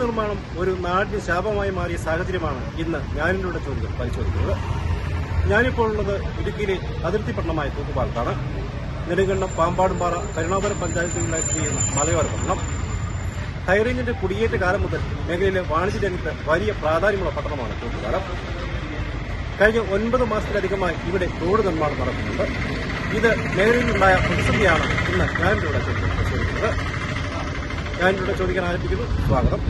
നിർമ്മാണം ഒരു നാടിന് ശാപമായി മാറിയ സാഹചര്യമാണ് ഇന്ന് ഞാനിലൂടെ ചോദ്യം പരിശോധിക്കുന്നത്. ഞാനിപ്പോൾ ഉള്ളത് ഇടുക്കിയിലെ അതിർത്തി പട്ടണമായ തൂക്കുപാലത്താണ് നെടുങ്കണ്ടം പാമ്പാടുംപാറ കരുണാപുരം പഞ്ചായത്തുകളിലായി സ്ഥിതി ചെയ്യുന്ന മലയോര പട്ടണം. ഹൈറേഞ്ചിന്റെ കുടിയേറ്റ കാലം മുതൽ മേഖലയിലെ വാണിജ്യ രംഗത്ത് വലിയ പ്രാധാന്യമുള്ള പട്ടണമാണ് തൂക്കുപാലം കഴിഞ്ഞ ഒൻപത് മാസത്തിലധികമായി ഇവിടെ റോഡ് നിർമ്മാണം നടക്കുന്നുണ്ട്. ഇത് മേഖലയിലുണ്ടായ പ്രതിസന്ധിയാണ് ഇന്ന് ഞാനിലൂടെ ചോദ്യം പരിശോധിക്കുന്നത്. ഞാനിലൂടെ ചോദിക്കാൻ ആരംഭിക്കുന്നു. സ്വാഗതം.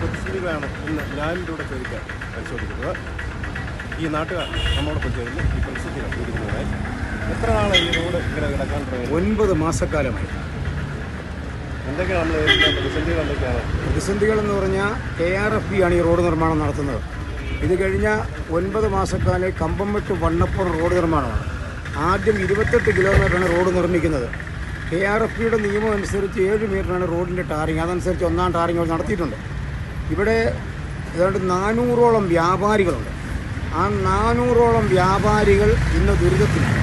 പ്രതിസന്ധികളാണ് ഇന്ന് ഞാനിലൂടെ ചോദിക്കാൻ പരിശോധിക്കുന്നത്. ഈ നാട്ടുകാർ നമ്മോടൊപ്പം ചേർന്ന് ഈ പരിസ്ഥിതി കണ്ടുപിടിക്കുന്നതിനായി എത്ര നാളെ ഈ റോഡ് ഇങ്ങനെ കിടക്കാൻ തുടങ്ങി ഒൻപത് മാസക്കാലമായി. എന്തൊക്കെയാണ് നമ്മൾ പ്രതിസന്ധികൾ എന്തൊക്കെയാണ്? പ്രതിസന്ധികൾ എന്ന് പറഞ്ഞാൽ കെ ആർ എഫ് ബി ആണ് ഈ റോഡ് നിർമ്മാണം നടത്തുന്നത്. ഇത് കഴിഞ്ഞ ഒൻപത് മാസക്കാലം കമ്പംമെട്ട് വണ്ണപ്പുറം റോഡ് നിർമ്മാണമാണ്. ആദ്യം ഇരുപത്തെട്ട് കിലോമീറ്ററാണ് റോഡ് നിർമ്മിക്കുന്നത്. കെ ആർ എഫ് ബിയുടെ നിയമം അനുസരിച്ച് ഏഴ് മീറ്ററാണ് റോഡിന്റെ ടാറിങ്. അതനുസരിച്ച് ഒന്നാം ടാറിങ് അവർ നടത്തിയിട്ടുണ്ട്. ഇവിടെ ഏതാണ്ട് നാനൂറോളം വ്യാപാരികളുണ്ട്. ആ നാനൂറോളം വ്യാപാരികൾ ഇന്ന് ദുരിതത്തിലാണ്.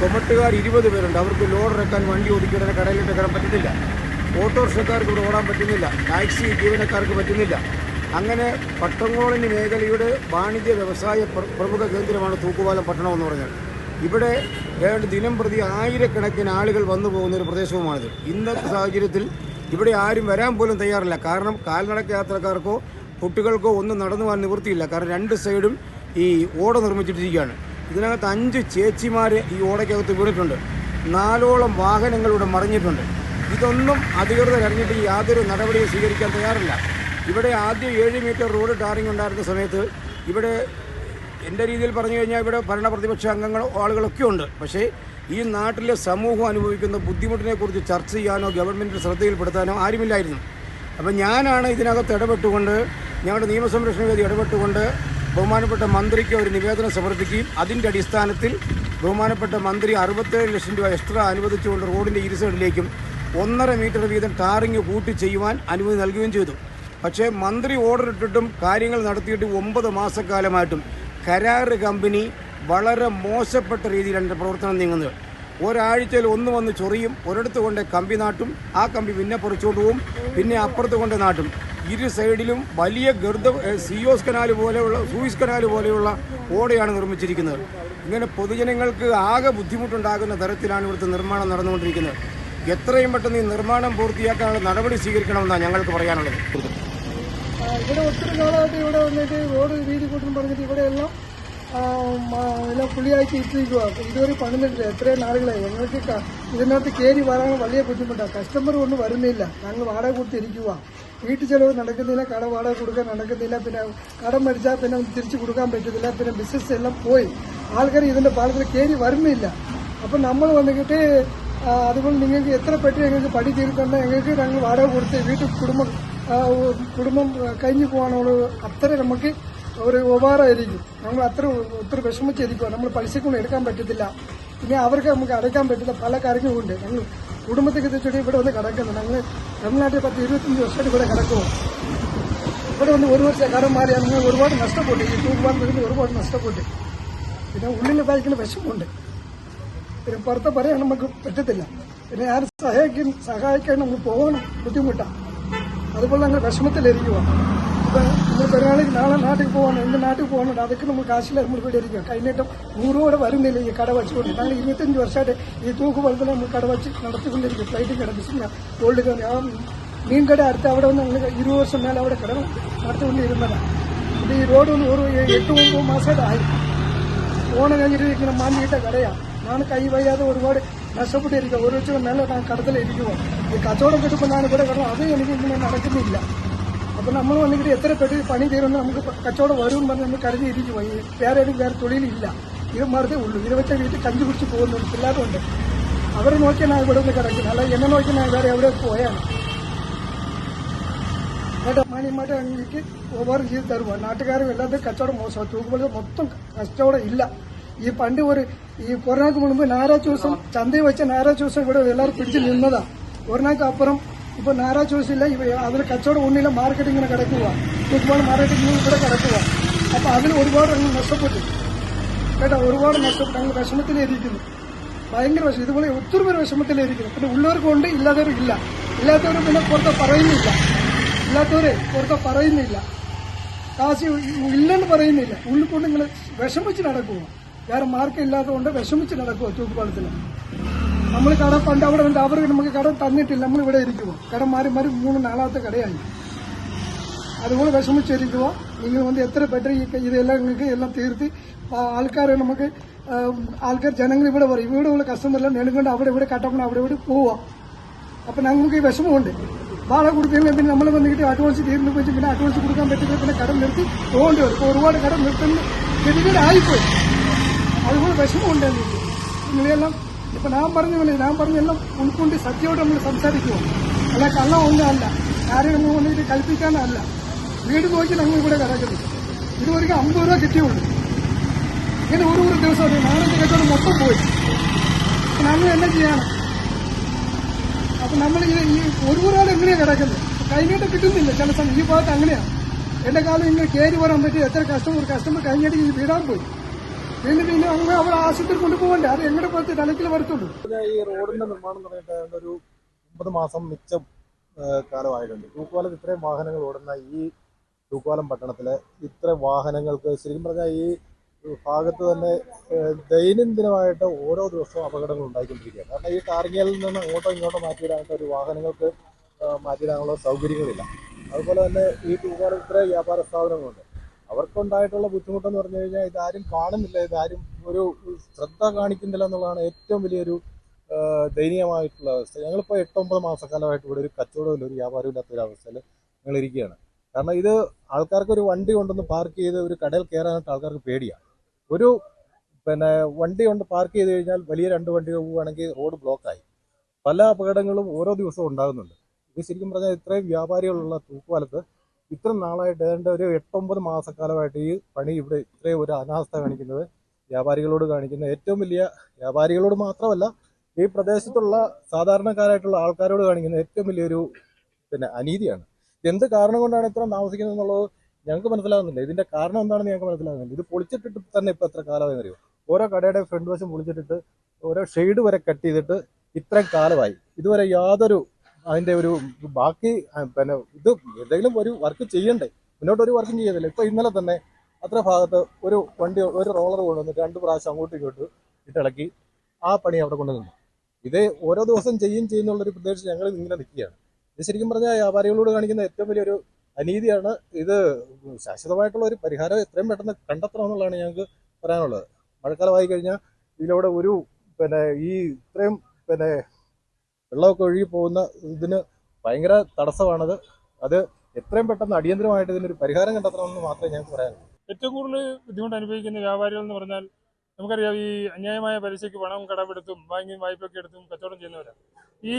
ചുമട്ടുകാർ ഇരുപത് പേരുണ്ട്. അവർക്ക് ലോഡ് ഇറക്കാൻ വണ്ടി ഓടിക്കാൻ കടയിലിട്ട് കയറാൻ പറ്റുന്നില്ല. ഓട്ടോറിക്ഷക്കാർക്ക് ഇവിടെ ഓടാൻ പറ്റുന്നില്ല. ടാക്സി ജീവനക്കാർക്ക് പറ്റുന്നില്ല. അങ്ങനെ പട്ടംകോളനി മേഖലയുടെ വാണിജ്യ വ്യവസായ പ്രമുഖ കേന്ദ്രമാണ് തൂക്കുപാലം പട്ടണം എന്ന് പറഞ്ഞാൽ. ഇവിടെ ഏതാണ്ട് ദിനം പ്രതി ആയിരക്കണക്കിന് ആളുകൾ വന്നു പോകുന്ന ഒരു പ്രദേശവുമാണിത്. ഇന്നത്തെ സാഹചര്യത്തിൽ ഇവിടെ ആരും വരാൻ പോലും തയ്യാറില്ല. കാരണം കാൽനടക്ക യാത്രക്കാർക്കോ കുട്ടികൾക്കോ ഒന്നും നടന്നു പോകാൻ നിവൃത്തിയില്ല. കാരണം രണ്ട് സൈഡും ഈ ഓട നിർമ്മിച്ചിട്ടിരിക്കുകയാണ്. ഇതിനകത്ത് അഞ്ച് ചേച്ചിമാർ ഈ ഓടയ്ക്കകത്ത് വീണിട്ടുണ്ട്. നാലോളം വാഹനങ്ങളിവിടെ മറിഞ്ഞിട്ടുണ്ട്. ഇതൊന്നും അധികൃതർ അറിഞ്ഞിട്ട് യാതൊരു നടപടിയും സ്വീകരിക്കാൻ തയ്യാറില്ല. ഇവിടെ ആദ്യം ഏഴ് മീറ്റർ റോഡ് ടാറിംഗ് ഉണ്ടായിരുന്ന സമയത്ത് ഇവിടെ എന്റെ രീതിയിൽ പറഞ്ഞു കഴിഞ്ഞാൽ ഇവിടെ ഭരണ പ്രതിപക്ഷ അംഗങ്ങൾ ആളുകളൊക്കെ ഉണ്ട്. പക്ഷേ ഈ നാട്ടിലെ സമൂഹം അനുഭവിക്കുന്ന ബുദ്ധിമുട്ടിനെക്കുറിച്ച് ചർച്ച ചെയ്യാനോ ഗവൺമെന്റ് ശ്രദ്ധയിൽപ്പെടുത്താനോ ആരുമില്ലായിരുന്നു. അപ്പം ഞാനാണ് ഇതിനകത്ത് ഇടപെട്ടുകൊണ്ട് ഞങ്ങളുടെ നിയമസംരക്ഷണ വേദി ഇടപെട്ടുകൊണ്ട് ബഹുമാനപ്പെട്ട മന്ത്രിക്ക് ഒരു നിവേദനം സമർപ്പിക്കുകയും അതിന്റെ അടിസ്ഥാനത്തിൽ ബഹുമാനപ്പെട്ട മന്ത്രി അറുപത്തേഴ് ലക്ഷം രൂപ എക്സ്ട്രാ അനുവദിച്ചുകൊണ്ട് റോഡിന്റെ ഇരു സൈഡിലേക്കും ഒന്നര മീറ്റർ വീതം ടാറിങ് കൂട്ടി ചെയ്യുവാൻ അനുമതി നൽകുകയും ചെയ്തു. പക്ഷേ മന്ത്രി ഓർഡർ ഇട്ടിട്ടും കാര്യങ്ങൾ നടത്തിയിട്ട് ഒമ്പത് മാസക്കാലമായിട്ടും കരാറ് കമ്പനി വളരെ മോശപ്പെട്ട രീതിയിലാണ് എന്റെ പ്രവർത്തനം നീങ്ങുന്നത്. ഒരാഴ്ചയിൽ ഒന്ന് വന്ന് ചൊറിയും ഒരിടത്ത് കൊണ്ട് കമ്പി നാട്ടും ആ കമ്പി പിന്നെ പൊറിച്ചുകൊണ്ട് പോവും പിന്നെ അപ്പുറത്ത് കൊണ്ട് നാട്ടും. ഇരു സൈഡിലും വലിയ ഗർദ സിയോസ് കനാൽ പോലെയുള്ള സൂയിസ് കനാൽ പോലെയുള്ള ഓടയാണ് നിർമ്മിച്ചിരിക്കുന്നത്. ഇങ്ങനെ പൊതുജനങ്ങൾക്ക് ആകെ ബുദ്ധിമുട്ടുണ്ടാകുന്ന തരത്തിലാണ് ഇവിടുത്തെ നിർമ്മാണം നടന്നുകൊണ്ടിരിക്കുന്നത്. എത്രയും പെട്ടെന്ന് ഈ നിർമ്മാണം പൂർത്തിയാക്കാനുള്ള നടപടി സ്വീകരിക്കണമെന്നാണ് ഞങ്ങൾക്ക് പറയാനുള്ളത്. ഇവിടെ ഒത്തിരി ഇവിടെ വന്നിട്ട് റോഡ് വീതി കൂട്ടും പറഞ്ഞിട്ട് ഇവിടെ എല്ലാം പുള്ളിയാക്കി ഇട്ടിരിക്കുക ഇതുവരെ പണിതിട്ടില്ല. എത്രയും നാളുകളായി. ഞങ്ങൾക്ക് ഇതിനകത്ത് കയറി വരാൻ വലിയ ബുദ്ധിമുട്ടാണ് കസ്റ്റമർ ഒന്നും വരുന്നില്ല. ഞങ്ങൾ വാടക കൊടുത്തിരിക്കുക വീട്ടു ചിലവ് നടക്കുന്നില്ല. കട വാടക കൊടുക്കാൻ നടക്കുന്നില്ല. പിന്നെ കടം മേടിച്ചാൽ പിന്നെ തിരിച്ചു കൊടുക്കാൻ പറ്റുന്നില്ല പിന്നെ ബിസിനസ് എല്ലാം പോയി. ആൾക്കാർ ഇതിന്റെ പാലത്തിൽ കയറി വരുന്നില്ല. അപ്പം നമ്മൾ വന്നിട്ട് അതുകൊണ്ട് നിങ്ങൾക്ക് എത്ര പെട്ടി ഞങ്ങൾക്ക് പടി തീർക്കണ്ട ഞങ്ങൾക്ക് ഞങ്ങൾ വാടക കൊടുത്ത് വീട്ടിൽ കുടുംബം കുടുംബം കഴിഞ്ഞു പോകാനുള്ള അത്ര നമുക്ക് ഒരു ഉപകാരമായിരിക്കും നമ്മൾ അത്ര ഒത്തിരി വിഷമിച്ചിരിക്കുക നമ്മൾ പൈസക്കൊന്നും എടുക്കാൻ പറ്റത്തില്ല. പിന്നെ അവർക്ക് നമുക്ക് അടയ്ക്കാൻ പറ്റുന്ന പല കാര്യങ്ങളുമുണ്ട് ഞങ്ങൾ കുടുംബത്തേക്ക് തെച്ചിട്ട് ഇവിടെ വന്ന് കിടക്കുന്നത് ഞങ്ങൾ തമിഴ്നാട്ടിൽ പത്ത് ഇരുപത്തഞ്ച് വർഷമായിട്ട് ഇവിടെ കിടക്കുമോ ഇവിടെ വന്ന് ഒരു വർഷം കടം മാറിയാൽ നിങ്ങൾ ഒരുപാട് നഷ്ടപ്പെട്ടു. ഈ തൂക്കുവാൻ ഒരുപാട് നഷ്ടപ്പെട്ടു. പിന്നെ ഉള്ളിൽ വായിക്കുന്ന വിഷമമുണ്ട്. പിന്നെ പുറത്ത് പറയാൻ നമുക്ക് പറ്റത്തില്ല. പിന്നെ ആരും സഹായിക്കും സഹായിക്കാൻ നമ്മൾ പോകണം. ബുദ്ധിമുട്ടാണ് അതുപോലെ ഞങ്ങൾ വിഷമത്തിലിരിക്കുക ഇപ്പൊ നമ്മൾ പെരുന്നാളിക്ക് നാളെ നാട്ടിൽ പോകണം എന്ത് നാട്ടിൽ പോകണം അതൊക്കെ നമ്മൾ കാശില്ല നമ്മൾ ഇവിടെ ഇരിക്കുക കഴിഞ്ഞിട്ടും നൂറോടെ വരുന്നില്ല ഈ കട വെച്ചുകൊണ്ട് ഞങ്ങൾ ഇരുപത്തഞ്ച് വർഷമായിട്ട് ഈ തൂക്ക് വളത്തിൽ നമ്മൾ കട വെച്ച് നടത്തിക്കൊണ്ടിരിക്കും ഫ്ലൈറ്റിൽ കട ബിസിനസ് ഗോൾഡ് കട ആ മീൻ കട അടുത്ത് അവിടെ വന്ന് ഞങ്ങൾ ഇരുപത് വർഷം മേലെ അവിടെ കട നടത്തിക്കൊണ്ടിരുന്നതാണ് ഇത് ഈ റോഡ് ഒന്ന് ഒരു എട്ട് ഒമ്പത് മാസമായിട്ട് ആയി ഓണം കഴിഞ്ഞിട്ട് ഇങ്ങനെ മാന്തിയിട്ട കടയാണ് ഞാൻ കൈ വയ്യാതെ ഒരുപാട് നഷ്ടപ്പെട്ടിരിക്കുക ഒരു ലക്ഷം മേലെ ഞാൻ കടത്തിലിരിക്കുക ഈ കച്ചവടം കിട്ടുമ്പോൾ ഞാൻ ഇവിടെ കിടന്നു അത് എനിക്ക് ഇങ്ങനെ നടക്കുന്നില്ല അപ്പൊ നമ്മൾ വന്നിട്ട് എത്ര പെട്ടി പണി തീരുമെന്ന് നമുക്ക് കച്ചവടം വരും പറഞ്ഞ് നമ്മൾ കരുതിയിരിക്കുക ഈ വേറെ ഒരു വേറെ തൊഴിലില്ല. ഇവന്മാർക്കേ ഉള്ളൂ. ഇരുപത്തെ വീട്ടിൽ കഞ്ചി കുടിച്ച് പോകുന്നുണ്ട് പിള്ളേരുണ്ട് അവരെ നോക്കിയാൽ ഞാൻ ഇവിടെ ഒന്ന് കിടക്കുന്നത് അല്ല എന്നെ നോക്കിയാൽ ഞാൻ വേറെ എവിടെ പോയാണ്? കേട്ടോ മാന്യമായിട്ട് എനിക്ക് ഉപകാരം ചെയ്ത് തരുമോ നാട്ടുകാരും എല്ലാത്തും കച്ചവടം മോശമാണ് തൂക്കുമ്പോൾ മൊത്തം കച്ചവടം ഇല്ല. ഈ പണ്ട് ഒരു ഈ കൊറോണക്ക് മുൻപ് ഞായറാഴ്ച ദിവസം ചന്തയിൽ വെച്ച ഞായറാഴ്ച ദിവസം ഇവിടെ എല്ലാവരും പിടിച്ച് നിന്നതാ. കൊറോണക്ക് അപ്പുറം ഇപ്പൊ നാരാ ചോയ്സ് ഇല്ല അതിൽ കച്ചവടം ഒന്നില്ല മാർക്കറ്റ് ഇങ്ങനെ കിടക്കുക ഫുട്ബോൾ മാർക്കറ്റിംഗ് ഇവിടെ കിടക്കുക അപ്പൊ അതിൽ ഒരുപാട് അങ്ങ് നഷ്ടപ്പെട്ടു. കേട്ടോ ഒരുപാട് നഷ്ടപ്പെട്ടു. അങ്ങ് വിഷമത്തിലിരിക്കുന്നു. ഭയങ്കര വിഷമം ഇതുപോലെ ഒത്തിരി പേര് വിഷമത്തിലിരിക്കുന്നു. പിന്നെ ഉള്ളവർക്കും ഉണ്ട് ഇല്ലാത്തവരും ഇല്ല. ഇല്ലാത്തവരും പിന്നെ പുറത്ത് പറയുന്നില്ല. ഇല്ലാത്തവരെ പുറത്ത് പറയുന്നില്ല. കാശ് ഇല്ലെന്ന് പറയുന്നില്ല. ഉള്ളിൽ കൊണ്ട് നിങ്ങൾ വിഷമിച്ച് നടക്കുക വേറെ മാർക്കം ഇല്ലാത്തതുകൊണ്ട് വിഷമിച്ച് നടക്കുക തൂക്കുപാലത്തിൽ നമ്മൾ കട പണ്ട് അവിടെ ഉണ്ട് അവർ നമുക്ക് കട തന്നിട്ടില്ല. നമ്മൾ ഇവിടെ ഇരിക്കുമോ കട മാറി മാറി മൂന്ന് നാളാമത്തെ കടയായി. അതുപോലെ വിഷമിച്ചിരിക്കുക നിങ്ങൾ വന്ന് എത്ര ബെറ്റർ ഇതെല്ലാം നിങ്ങൾക്ക് എല്ലാം തീർത്ത് ആൾക്കാരെ നമുക്ക് ആൾക്കാർ ജനങ്ങൾ ഇവിടെ പറയും. ഇവിടെ ഉള്ള കസ്റ്റമറെല്ലാം നെടുക്കൊണ്ട് അവിടെ ഇവിടെ കട്ടപ്പണ അവിടെ ഇവിടെ പോവാം. അപ്പൊ ഞങ്ങൾക്ക് ഈ വിഷമമുണ്ട്. വാടക കൊടുത്തില്ല പിന്നെ നമ്മൾ വന്നിട്ട് അഡ്വാൻസ് തീർന്നു വെച്ച് പിന്നെ അഡ്വാൻസ് കൊടുക്കാൻ പറ്റില്ല. പിന്നെ കടം നിർത്തി പോകേണ്ടി വരും. ഇപ്പോൾ ഒരുപാട് കടം നിർത്തുന്ന. ഗതികേടായിപ്പോയി. അതുപോലെ വിഷമമുണ്ട് നിങ്ങൾ നിങ്ങളെല്ലാം ഇപ്പൊ ഞാൻ പറഞ്ഞ ഞാൻ പറഞ്ഞെല്ലാം ഉൾക്കൊണ്ട് സത്യയോട് നമ്മൾ സംസാരിക്കുമോ അല്ല കള്ളം ഒന്നല്ല ആരെയും നമ്മൾ വന്നിട്ട് കൽപ്പിക്കാനല്ല വീട് നോക്കി ഞങ്ങൾ ഇവിടെ കിടക്കുന്നു ഇതുവരെയ്ക്ക് അമ്പത് രൂപ കിട്ടിയുള്ളൂ. ഇങ്ങനെ ഒരു ഒരു ദിവസം നാളത്തെ കച്ചവടം മൊത്തം പോയി. അപ്പൊ നമ്മൾ എന്നെ ചെയ്യണം. അപ്പൊ നമ്മൾ ഈ ഈ ഒരു ഒരാൾ എങ്ങനെയാ കിടക്കുന്നത് കൈനീട്ടം കിട്ടുന്നില്ല ചില സമയം. ഈ ഭാഗത്ത് അങ്ങനെയാണ് എന്റെ കാലം ഇങ്ങനെ കയറി വരാൻ പറ്റി എത്ര കസ്റ്റമർ കസ്റ്റമർ കഴിഞ്ഞിട്ട് ഈ വീടാൻ പോയി. പിന്നെ പിന്നെ അങ്ങ് അവർ ആശുപത്രി കൊണ്ടുപോകണ്ടേ? അത് എങ്ങനെ പോലത്തെ തലക്കിൽ വരത്തുള്ളൂ. ഈ റോഡിന്റെ നിർമ്മാണം തുടങ്ങിയിട്ട് ഒരു ഒമ്പത് മാസം മിച്ചം കാലമായിട്ടുണ്ട്. തൂക്കുപാലം ഇത്രയും വാഹനങ്ങൾ ഓടുന്ന ഈ തൂക്കുപാലം പട്ടണത്തിലെ ഇത്ര വാഹനങ്ങൾക്ക് ശരിക്കും പറഞ്ഞാൽ ഈ ഭാഗത്ത് തന്നെ ദൈനംദിനമായിട്ട് ഓരോ ദിവസവും അപകടങ്ങൾ ഉണ്ടായിക്കൊണ്ടിരിക്കുകയാണ്. കാരണം ഈ ടാർഗിയയിൽ നിന്ന് അങ്ങോട്ടോ ഇങ്ങോട്ടോ മാറ്റിയിടാനായിട്ട് ഒരു വാഹനങ്ങൾക്ക് മാറ്റിയിടാനുള്ള സൗകര്യങ്ങളില്ല. അതുപോലെ തന്നെ ഈ തൂക്കുപാലം ഇത്ര വ്യാപാര സ്ഥാപനങ്ങളുണ്ട്. അവർക്കുണ്ടായിട്ടുള്ള ബുദ്ധിമുട്ടെന്ന് പറഞ്ഞു കഴിഞ്ഞാൽ ഇതാരും കാണുന്നില്ല ഇതാരും ഒരു ശ്രദ്ധ കാണിക്കുന്നില്ല എന്നുള്ളതാണ് ഏറ്റവും വലിയൊരു ദയനീയമായിട്ടുള്ള അവസ്ഥ. ഞങ്ങളിപ്പോൾ എട്ടൊമ്പത് മാസക്കാലമായിട്ട് ഇവിടെ ഒരു കച്ചവടമില്ല ഒരു വ്യാപാരവും ഇല്ലാത്ത ഒരു അവസ്ഥയിൽ ഞങ്ങൾ ഇരിക്കുകയാണ് കാരണം ഇത് ആൾക്കാർക്ക് ഒരു വണ്ടി കൊണ്ടൊന്ന് പാർക്ക് ചെയ്ത് ഒരു കടയിൽ കയറാനായിട്ട് ആൾക്കാർക്ക് പേടിയാണ്. ഒരു പിന്നെ വണ്ടി കൊണ്ട് പാർക്ക് ചെയ്ത് കഴിഞ്ഞാൽ വലിയ രണ്ട് വണ്ടികൾ പോവുകയാണെങ്കിൽ റോഡ് ബ്ലോക്കായി. പല അപകടങ്ങളും ഓരോ ദിവസവും ഉണ്ടാകുന്നുണ്ട്. ഇത് ശരിക്കും പറഞ്ഞാൽ ഇത്രയും വ്യാപാരികളുള്ള തൂക്കുപാലത്ത് ഇത്ര നാളായിട്ട് ഏതാണ്ട് ഒരു എട്ടൊമ്പത് മാസക്കാലമായിട്ട് ഈ പണി ഇവിടെ ഇത്രയും ഒരു അനാസ്ഥ കാണിക്കുന്നത് വ്യാപാരികളോട് കാണിക്കുന്ന ഏറ്റവും വലിയ വ്യാപാരികളോട് മാത്രമല്ല ഈ പ്രദേശത്തുള്ള സാധാരണക്കാരായിട്ടുള്ള ആൾക്കാരോട് കാണിക്കുന്ന ഏറ്റവും വലിയൊരു പിന്നെ അനീതിയാണ്. എന്ത് കാരണം കൊണ്ടാണ് ഇത്ര താമസിക്കുന്നത് എന്നുള്ളത് ഞങ്ങൾക്ക് മനസ്സിലാകുന്നില്ല. ഇതിന്റെ കാരണം എന്താണെന്ന് ഞങ്ങൾക്ക് മനസ്സിലാകുന്നില്ല. ഇത് പൊളിച്ചിട്ടിട്ട് തന്നെ ഇപ്പൊ എത്ര കാലമായി അറിയോ ഓരോ കടയുടെ ഫ്രണ്ട് വശം പൊളിച്ചിട്ടിട്ട് ഓരോ ഷെയ്ഡ് വരെ കട്ട് ചെയ്തിട്ട് ഇത്രയും കാലമായി. ഇതുവരെ യാതൊരു അതിന്റെ ഒരു ബാക്കി പിന്നെ ഇത് എന്തെങ്കിലും ഒരു വർക്ക് ചെയ്യണ്ടേ? മുന്നോട്ട് ഒരു വർക്കും ചെയ്യത്തില്ല. ഇപ്പൊ ഇന്നലെ തന്നെ അത്ര ഭാഗത്ത് ഒരു വണ്ടി ഒരു റോളർ കൊണ്ടുവന്ന് രണ്ട് പ്രാവശ്യം അങ്ങോട്ടും ഇങ്ങോട്ടും ഇട്ടിളക്കി ആ പണി അവിടെ കൊണ്ടുവന്നു. ഇത് ഓരോ ദിവസം ചെയ്യും ചെയ്യുന്നുള്ളൊരു പ്രതീക്ഷ ഞങ്ങൾ ഇങ്ങനെ നിൽക്കുകയാണ്. ഇത് ശരിക്കും പറഞ്ഞാൽ വ്യാപാരികളോട് കാണിക്കുന്ന ഏറ്റവും വലിയൊരു അനീതിയാണ്. ഇത് ശാശ്വതമായിട്ടുള്ള ഒരു പരിഹാരം എത്രയും പെട്ടെന്ന് കണ്ടെത്തണം എന്നുള്ളതാണ് ഞങ്ങൾക്ക് പറയാനുള്ളത്. മഴക്കാലമായി കഴിഞ്ഞാൽ ഇതിലൂടെ ഒരു പിന്നെ ഈ ഇത്രയും പിന്നെ വെള്ളമൊക്കെ ഒഴുകി പോകുന്ന ഇതിന് ഭയങ്കര തടസ്സമാണത്. അത് എത്രയും പെട്ടെന്ന് അടിയന്തരമായിട്ട് ഇതിനൊരു പരിഹാരം കണ്ടെത്തണമെന്ന് മാത്രമേ ഞങ്ങൾക്ക് പറയാനുള്ളൂ. ഏറ്റവും കൂടുതൽ ബുദ്ധിമുട്ട് അനുഭവിക്കുന്ന വ്യാപാരികൾ എന്ന് പറഞ്ഞാൽ നമുക്കറിയാം ഈ അന്യായമായ പലിശയ്ക്ക് പണം കടമെടുത്തും ബാങ്കിങ് വായ്പയൊക്കെ എടുത്തും കച്ചവടം ചെയ്യുന്നവരാണ് ഈ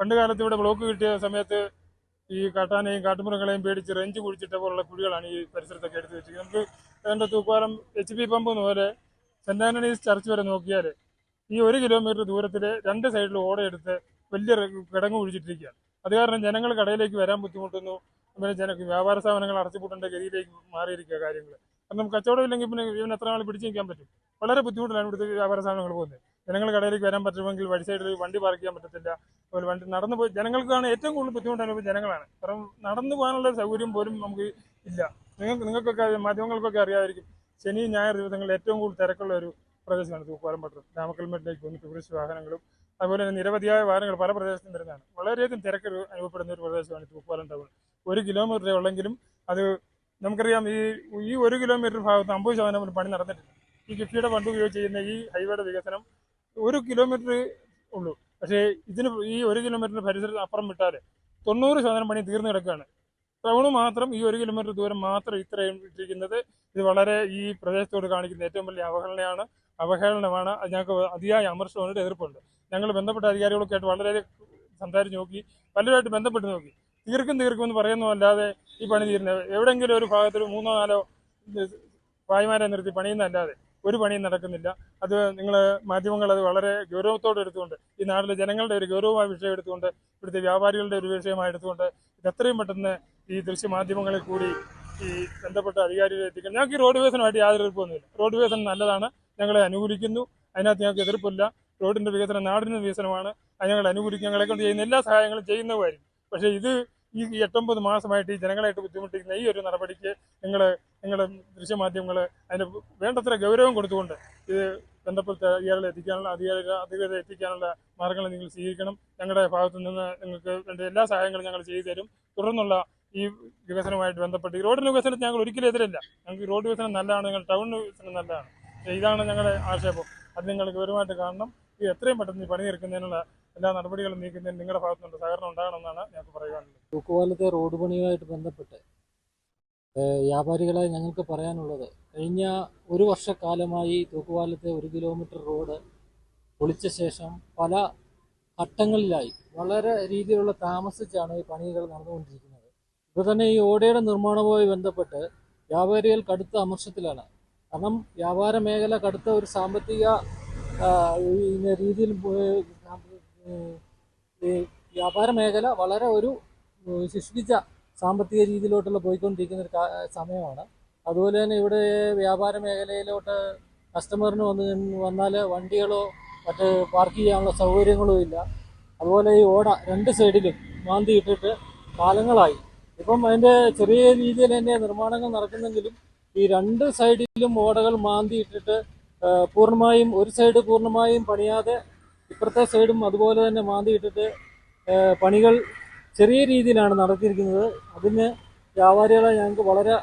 പണ്ട് കാലത്ത് ഇവിടെ ബ്ലോക്ക് കിട്ടിയ സമയത്ത് ഈ കാട്ടാനെയും കാട്ടുമൃഗങ്ങളെയും പേടിച്ച് റെഞ്ച് കുഴിച്ചിട്ട പോലുള്ള കുഴികളാണ് ഈ പരിസരത്തൊക്കെ എടുത്ത് വെച്ചിരിക്കുന്നത്. നമുക്ക് ഏതാണ്ട് തൂക്കുവാരം എച്ച് പി പമ്പ് പോലെ സെന്റ് ആന്റണീസ് ചർച്ച് വരെ നോക്കിയാൽ ഈ ഒരു കിലോമീറ്റർ ദൂരത്തിൽ രണ്ട് സൈഡിൽ ഓടയെടുത്ത് വലിയ കിടങ്ങ് കുഴിച്ചിട്ടിരിക്കുകയാണ്. അത് കാരണം ജനങ്ങൾ കടയിലേക്ക് വരാൻ ബുദ്ധിമുട്ടുന്നു. പിന്നെ ജന വ്യാപാര സ്ഥാപനങ്ങൾ അടച്ചുപൂട്ടേണ്ട ഗതിയിലേക്ക് മാറിയിരിക്കുക കാര്യങ്ങൾ കാരണം കച്ചവടം ഇല്ലെങ്കിൽ പിന്നെ ഇവൻ എത്ര നാൾ പിടിച്ചു നിൽക്കാൻ പറ്റും? വളരെ ബുദ്ധിമുട്ടിലാണ് ഇവിടുത്തെ വ്യാപാര സ്ഥാപനങ്ങൾ പോകുന്നത്. ജനങ്ങൾ കടയിലേക്ക് വരാൻ പറ്റുമെങ്കിൽ വഴി സൈഡിൽ വണ്ടി പാർക്ക് ചെയ്യാൻ പറ്റത്തില്ല. അതുപോലെ വണ്ടി നടന്നു പോയി ജനങ്ങൾക്കാണ് ഏറ്റവും കൂടുതൽ ബുദ്ധിമുട്ട് അനുഭവം ജനങ്ങളാണ്. കാരണം നടന്നു പോകാനുള്ള സൗകര്യം പോലും നമുക്ക് ഇല്ല. നിങ്ങൾക്ക് നിങ്ങൾക്കൊക്കെ മാധ്യമങ്ങൾക്കൊക്കെ അറിയാമായിരിക്കും. ശനി ഞായർ ദിവസങ്ങളിൽ ഏറ്റവും കൂടുതൽ തിരക്കുള്ള ഒരു പ്രദേശമാണ് തൂക്കുപാലം പട്ടണം രാമക്കൽമേട്ടിലേക്ക് പോകുന്ന ടൂറിസ്റ്റ് വാഹനങ്ങളും അതുപോലെ തന്നെ നിരവധിയായ വാഹനങ്ങൾ പല പ്രദേശത്തും വരുന്നതാണ്. വളരെയധികം തിരക്ക് അനുഭവപ്പെടുന്ന ഒരു പ്രദേശമാണ് തൂക്കുപാലം ടൗൺ ഒരു കിലോമീറ്ററേ ഉള്ളെങ്കിലും അത് നമുക്കറിയാം ഈ ഈ ഒരു കിലോമീറ്റർ ഭാഗത്ത് അമ്പത് ശതമാനം പണി നടന്നിട്ടില്ല. ഈ കിഫ്ബിയുടെ ഫണ്ട് ഉപയോഗിച്ച് ചെയ്യുന്ന ഈ ഹൈവേയുടെ വികസനം ഒരു കിലോമീറ്റർ ഉള്ളൂ. പക്ഷേ ഇതിന് ഈ ഒരു കിലോമീറ്ററിന് പരിസരത്ത് അപ്പുറം വിട്ടാൽ തൊണ്ണൂറ് ശതമാനം പണി തീർന്നു കിടക്കുകയാണ്. ടൗണ് മാത്രം ഈ ഒരു കിലോമീറ്റർ ദൂരം മാത്രം ഇത്രയും ഇട്ടിരിക്കുന്നത് ഇത് വളരെ ഈ പ്രദേശത്തോട് കാണിക്കുന്ന ഏറ്റവും വലിയ അവഹേളനയാണ്. അവഹേളനമാണ്. ഞങ്ങൾക്ക് അതിയായ അമർഷമുണ്ട് എതിർപ്പുണ്ട്. ഞങ്ങൾ ബന്ധപ്പെട്ട അധികാരികളൊക്കെ ആയിട്ട് വളരെയധികം സംസാരിച്ച് നോക്കി പലരുമായിട്ട് ബന്ധപ്പെട്ട് നോക്കി. തീർക്കും തീർക്കും എന്ന് പറയുന്നതല്ലാതെ ഈ പണി തീരുന്നത് എവിടെയെങ്കിലും ഒരു ഭാഗത്തിൽ മൂന്നോ നാലോ ഭായിമാരെ നിർത്തി പണിയുന്നതല്ലാതെ ഒരു പണിയും നടക്കുന്നില്ല. അത് നിങ്ങൾ മാധ്യമങ്ങൾ അത് വളരെ ഗൗരവത്തോടെ എടുത്തുകൊണ്ട് ഈ നാട്ടിലെ ജനങ്ങളുടെ ഒരു ഗൗരവമായ വിഷയം എടുത്തുകൊണ്ട് ഇവിടുത്തെ വ്യാപാരികളുടെ ഒരു വിഷയമായി എടുത്തുകൊണ്ട് ഇത് എത്രയും പെട്ടെന്ന് ഈ ദൃശ്യമാധ്യമങ്ങളിൽ കൂടി ഈ ബന്ധപ്പെട്ട അധികാരികളെ എത്തിക്കണം. ഞങ്ങൾക്ക് ഈ റോഡ് വികസനമായിട്ട് യാതൊരു എതിർപ്പൊന്നുമില്ല റോഡ് വികസനം നല്ലതാണ്. ഞങ്ങളെ അനുകൂലിക്കുന്നു. അതിനകത്ത് ഞങ്ങൾക്ക് എതിർപ്പില്ല. റോഡിന്റെ വികസനം നാടിന്റെ വികസനമാണ്. അത് ഞങ്ങൾ അനുകൂലിക്കും. ഞങ്ങളെ കൊണ്ട് ചെയ്യുന്ന എല്ലാ സഹായങ്ങളും ചെയ്യുന്നവരും പക്ഷേ ഇത് ഈ എട്ടൊമ്പത് മാസമായിട്ട് ഈ ജനങ്ങളായിട്ട് ബുദ്ധിമുട്ടിക്കുന്ന ഈ ഒരു നടപടിക്ക് നിങ്ങൾ നിങ്ങളുടെ ദൃശ്യമാധ്യമങ്ങൾ അതിന് വേണ്ടത്ര ഗൗരവം കൊടുത്തുകൊണ്ട് ഇത് ബന്ധപ്പെട്ട അധികാരികളെ എത്തിക്കാനുള്ള അധികാരികൾ അധികൃതരെ എത്തിക്കാനുള്ള മാർഗങ്ങൾ നിങ്ങൾ സ്വീകരിക്കണം. ഞങ്ങളുടെ ഭാഗത്തു നിന്ന് നിങ്ങൾക്ക് വേണ്ട എല്ലാ സഹായങ്ങളും ഞങ്ങൾ ചെയ്തു തരും. തുടർന്നുള്ള ഈ വികസനവുമായിട്ട് ബന്ധപ്പെട്ട് ഈ റോഡിന് വികസനത്തിന് ഞങ്ങൾ ഒരിക്കലും എതിരല്ല. ഞങ്ങൾക്ക് റോഡ് വികസനം നല്ലതാണ്. ഞങ്ങൾ ടൗൺ വികസനം നല്ലതാണ്. ഇതാണ് ഞങ്ങളുടെ ആക്ഷേപം. അത് നിങ്ങൾ ഗൗരവമായിട്ട് കാണണം. ഇത് എത്രയും പെട്ടെന്ന് ഈ പണി തീർക്കുന്നതിനുള്ള എല്ലാ നടപടികളും നീക്കുന്നതിന് നിങ്ങളുടെ ഭാഗത്തുനിന്ന് സഹകരണം ഉണ്ടാകണമെന്നാണ് ഞങ്ങൾക്ക് പറയാനുള്ളത് തൂക്കുപാലത്തെ റോഡ് പണിയുമായിട്ട് ബന്ധപ്പെട്ട് വ്യാപാരികളെ ഞങ്ങൾക്ക് പറയാനുള്ളത് കഴിഞ്ഞ ഒരു വർഷക്കാലമായി തൂക്കുപാലത്തെ ഒരു കിലോമീറ്റർ റോഡ് പൊളിച്ച ശേഷം പല ഘട്ടങ്ങളിലായി വളരെ രീതിയിലുള്ള താമസിച്ചാണ് ഈ പണികൾ നടന്നുകൊണ്ടിരിക്കുന്നത്. ഇപ്പോൾ തന്നെ ഈ ഓടയുടെ നിർമ്മാണവുമായി ബന്ധപ്പെട്ട് വ്യാപാരികൾ കടുത്ത അമർഷത്തിലാണ്. കാരണം വ്യാപാര മേഖല കടുത്ത ഒരു സാമ്പത്തിക രീതിയിൽ വ്യാപാര മേഖല വളരെ ഒരു ശിക്ഷിച്ച സാമ്പത്തിക രീതിയിലോട്ടുള്ള പോയിക്കൊണ്ടിരിക്കുന്ന ഒരു സമയമാണ്. അതുപോലെ തന്നെ ഇവിടെ വ്യാപാര മേഖലയിലോട്ട് കസ്റ്റമറിന് വന്ന് വന്നാൽ വണ്ടികളോ മറ്റ് പാർക്ക് ചെയ്യാനുള്ള സൗകര്യങ്ങളോ ഇല്ല. അതുപോലെ ഈ ഓട രണ്ട് സൈഡിലും മാന്തി ഇട്ടിട്ട് കാലങ്ങളായി. ഇപ്പം അതിന്റെ ചെറിയ രീതിയിൽ തന്നെ നിർമ്മാണങ്ങൾ നടക്കുന്നെങ്കിലും ഈ രണ്ട് സൈഡിലും ഓടകൾ മാന്തി ഇട്ടിട്ട് പൂർണമായും ഒരു സൈഡ് പൂർണമായും പണിയാതെ ഇപ്പുറത്തെ സൈഡും അതുപോലെ തന്നെ മാന്തി ഇട്ടിട്ട് പണികൾ ചെറിയ രീതിയിലാണ് നടത്തിയിരിക്കുന്നത്. അതിന് വ്യാപാരികളെ ഞങ്ങൾക്ക് വളരെ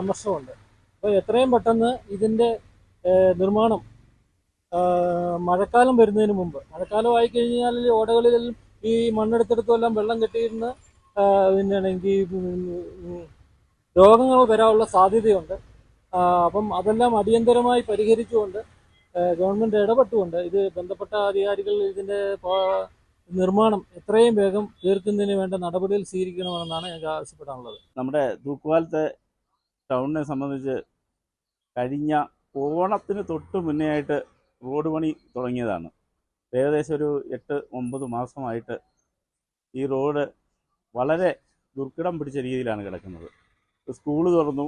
അമർഷമുണ്ട്. അപ്പോൾ എത്രയും പെട്ടെന്ന് ഇതിന്റെ നിർമ്മാണം മഴക്കാലം വരുന്നതിന് മുമ്പ് മഴക്കാലം ആയി കഴിഞ്ഞാൽ ഈ ഓടകളിൽ ഈ മണ്ണെടുത്തെടുത്തെല്ലാം വെള്ളം കെട്ടിയിരുന്ന് പിന്നെ രോഗങ്ങൾ വരാനുള്ള സാധ്യതയുണ്ട്. അപ്പം അതെല്ലാം അടിയന്തരമായി പരിഹരിച്ചുകൊണ്ട് ഗവൺമെന്റ് ഇടപെട്ടുകൊണ്ട് ഇത് ബന്ധപ്പെട്ട അധികാരികൾ ഇതിന്റെ നിർമ്മാണം എത്രയും വേഗം തീർക്കുന്നതിന് വേണ്ട നടപടികൾ സ്വീകരിക്കണമെന്നാണ് ഞങ്ങൾക്ക് ആവശ്യപ്പെടാനുള്ളത്. നമ്മുടെ തൂക്കുവാലത്തെ ടൗണിനെ സംബന്ധിച്ച് കഴിഞ്ഞ ഓണത്തിന് തൊട്ട് മുന്നേ ആയിട്ട് റോഡ് പണി തുടങ്ങിയതാണ്. ഏകദേശം ഒരു എട്ട് ഒമ്പത് മാസമായിട്ട് ഈ റോഡ് വളരെ ദുർഘടം പിടിച്ച രീതിയിലാണ് കിടക്കുന്നത്. സ്കൂൾ തുറന്നു.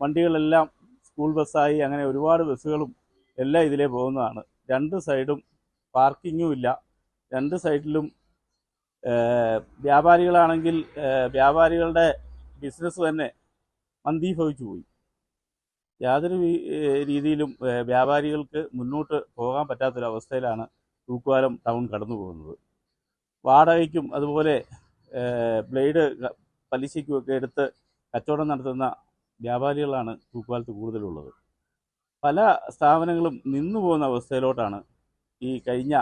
വണ്ടികളെല്ലാം സ്കൂൾ ബസ്സായി. അങ്ങനെ ഒരുപാട് ബസ്സുകളും എല്ലാം ഇതിലേ പോകുന്നതാണ്. രണ്ട് സൈഡും പാർക്കിങ്ങും ഇല്ല. രണ്ട് സൈഡിലും വ്യാപാരികളാണെങ്കിൽ വ്യാപാരികളുടെ ബിസിനസ് തന്നെ മന്ദീഭവിച്ചു പോയി. യാതൊരു രീതിയിലും വ്യാപാരികൾക്ക് മുന്നോട്ട് പോകാൻ പറ്റാത്തൊരവസ്ഥയിലാണ് തൂക്കുവാലം ടൗൺ കടന്നു പോകുന്നത്. വാടകയ്ക്കും അതുപോലെ ബ്ലേഡ് പലിശയ്ക്കുമൊക്കെ എടുത്ത് കച്ചവടം നടത്തുന്ന വ്യാപാരികളാണ് തൂക്കുപാലത്ത് കൂടുതലുള്ളത്. പല സ്ഥാപനങ്ങളും നിന്നു പോകുന്ന അവസ്ഥയിലോട്ടാണ് ഈ കഴിഞ്ഞ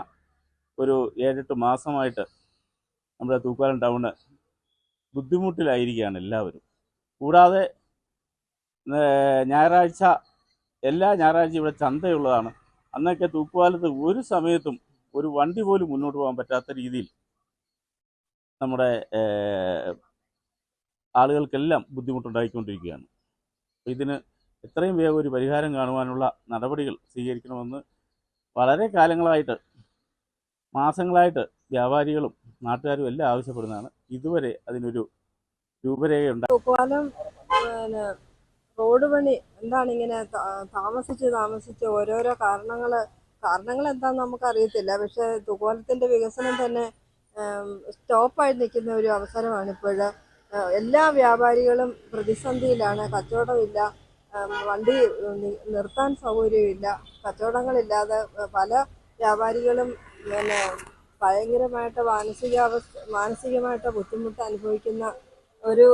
ഒരു ഏഴെട്ട് മാസമായിട്ട് നമ്മുടെ തൂക്കുപാലം ടൗണ് ബുദ്ധിമുട്ടിലായിരിക്കുകയാണ് എല്ലാവരും. കൂടാതെ ഞായറാഴ്ച എല്ലാ ഞായറാഴ്ച ഇവിടെ ചന്തയുള്ളതാണ്. അന്നൊക്കെ തൂക്കുപാലത്ത് ഒരു സമയത്തും ഒരു വണ്ടി പോലും മുന്നോട്ട് പോകാൻ പറ്റാത്ത രീതിയിൽ നമ്മുടെ ആളുകൾക്കെല്ലാം ബുദ്ധിമുട്ടുണ്ടായിക്കൊണ്ടിരിക്കുകയാണ്. ഇതിന് എത്രയും വേഗം ഒരു പരിഹാരം കാണുവാനുള്ള നടപടികൾ സ്വീകരിക്കണമെന്ന് വളരെ കാലങ്ങളായിട്ട് മാസങ്ങളായിട്ട് വ്യാപാരികളും നാട്ടുകാരും എല്ലാം ആവശ്യപ്പെടുന്നതാണ്. ഇതുവരെ അതിനൊരു രൂപരേഖയുണ്ട് റോഡ് പണി എന്താണ് ഇങ്ങനെ താമസിച്ച് താമസിച്ച് ഓരോരോ കാരണങ്ങൾ കാരണങ്ങൾ എന്താണെന്ന് നമുക്കറിയത്തില്ല. പക്ഷേ തുകോലത്തിന്റെ വികസനം തന്നെ സ്റ്റോപ്പായി നിൽക്കുന്ന ഒരു അവസരമാണ് ഇപ്പോൾ എല്ലാ വ്യാപാരികളും പ്രതിസന്ധിയിലാണ്. കച്ചവടമില്ല. വണ്ടി നിർത്താൻ സൗകര്യമില്ല. കച്ചവടങ്ങളില്ലാതെ പല വ്യാപാരികളും പിന്നെ ഭയങ്കരമായിട്ട് മാനസികാവസ്ഥ മാനസികമായിട്ട് ബുദ്ധിമുട്ട് അനുഭവിക്കുന്ന ഒരു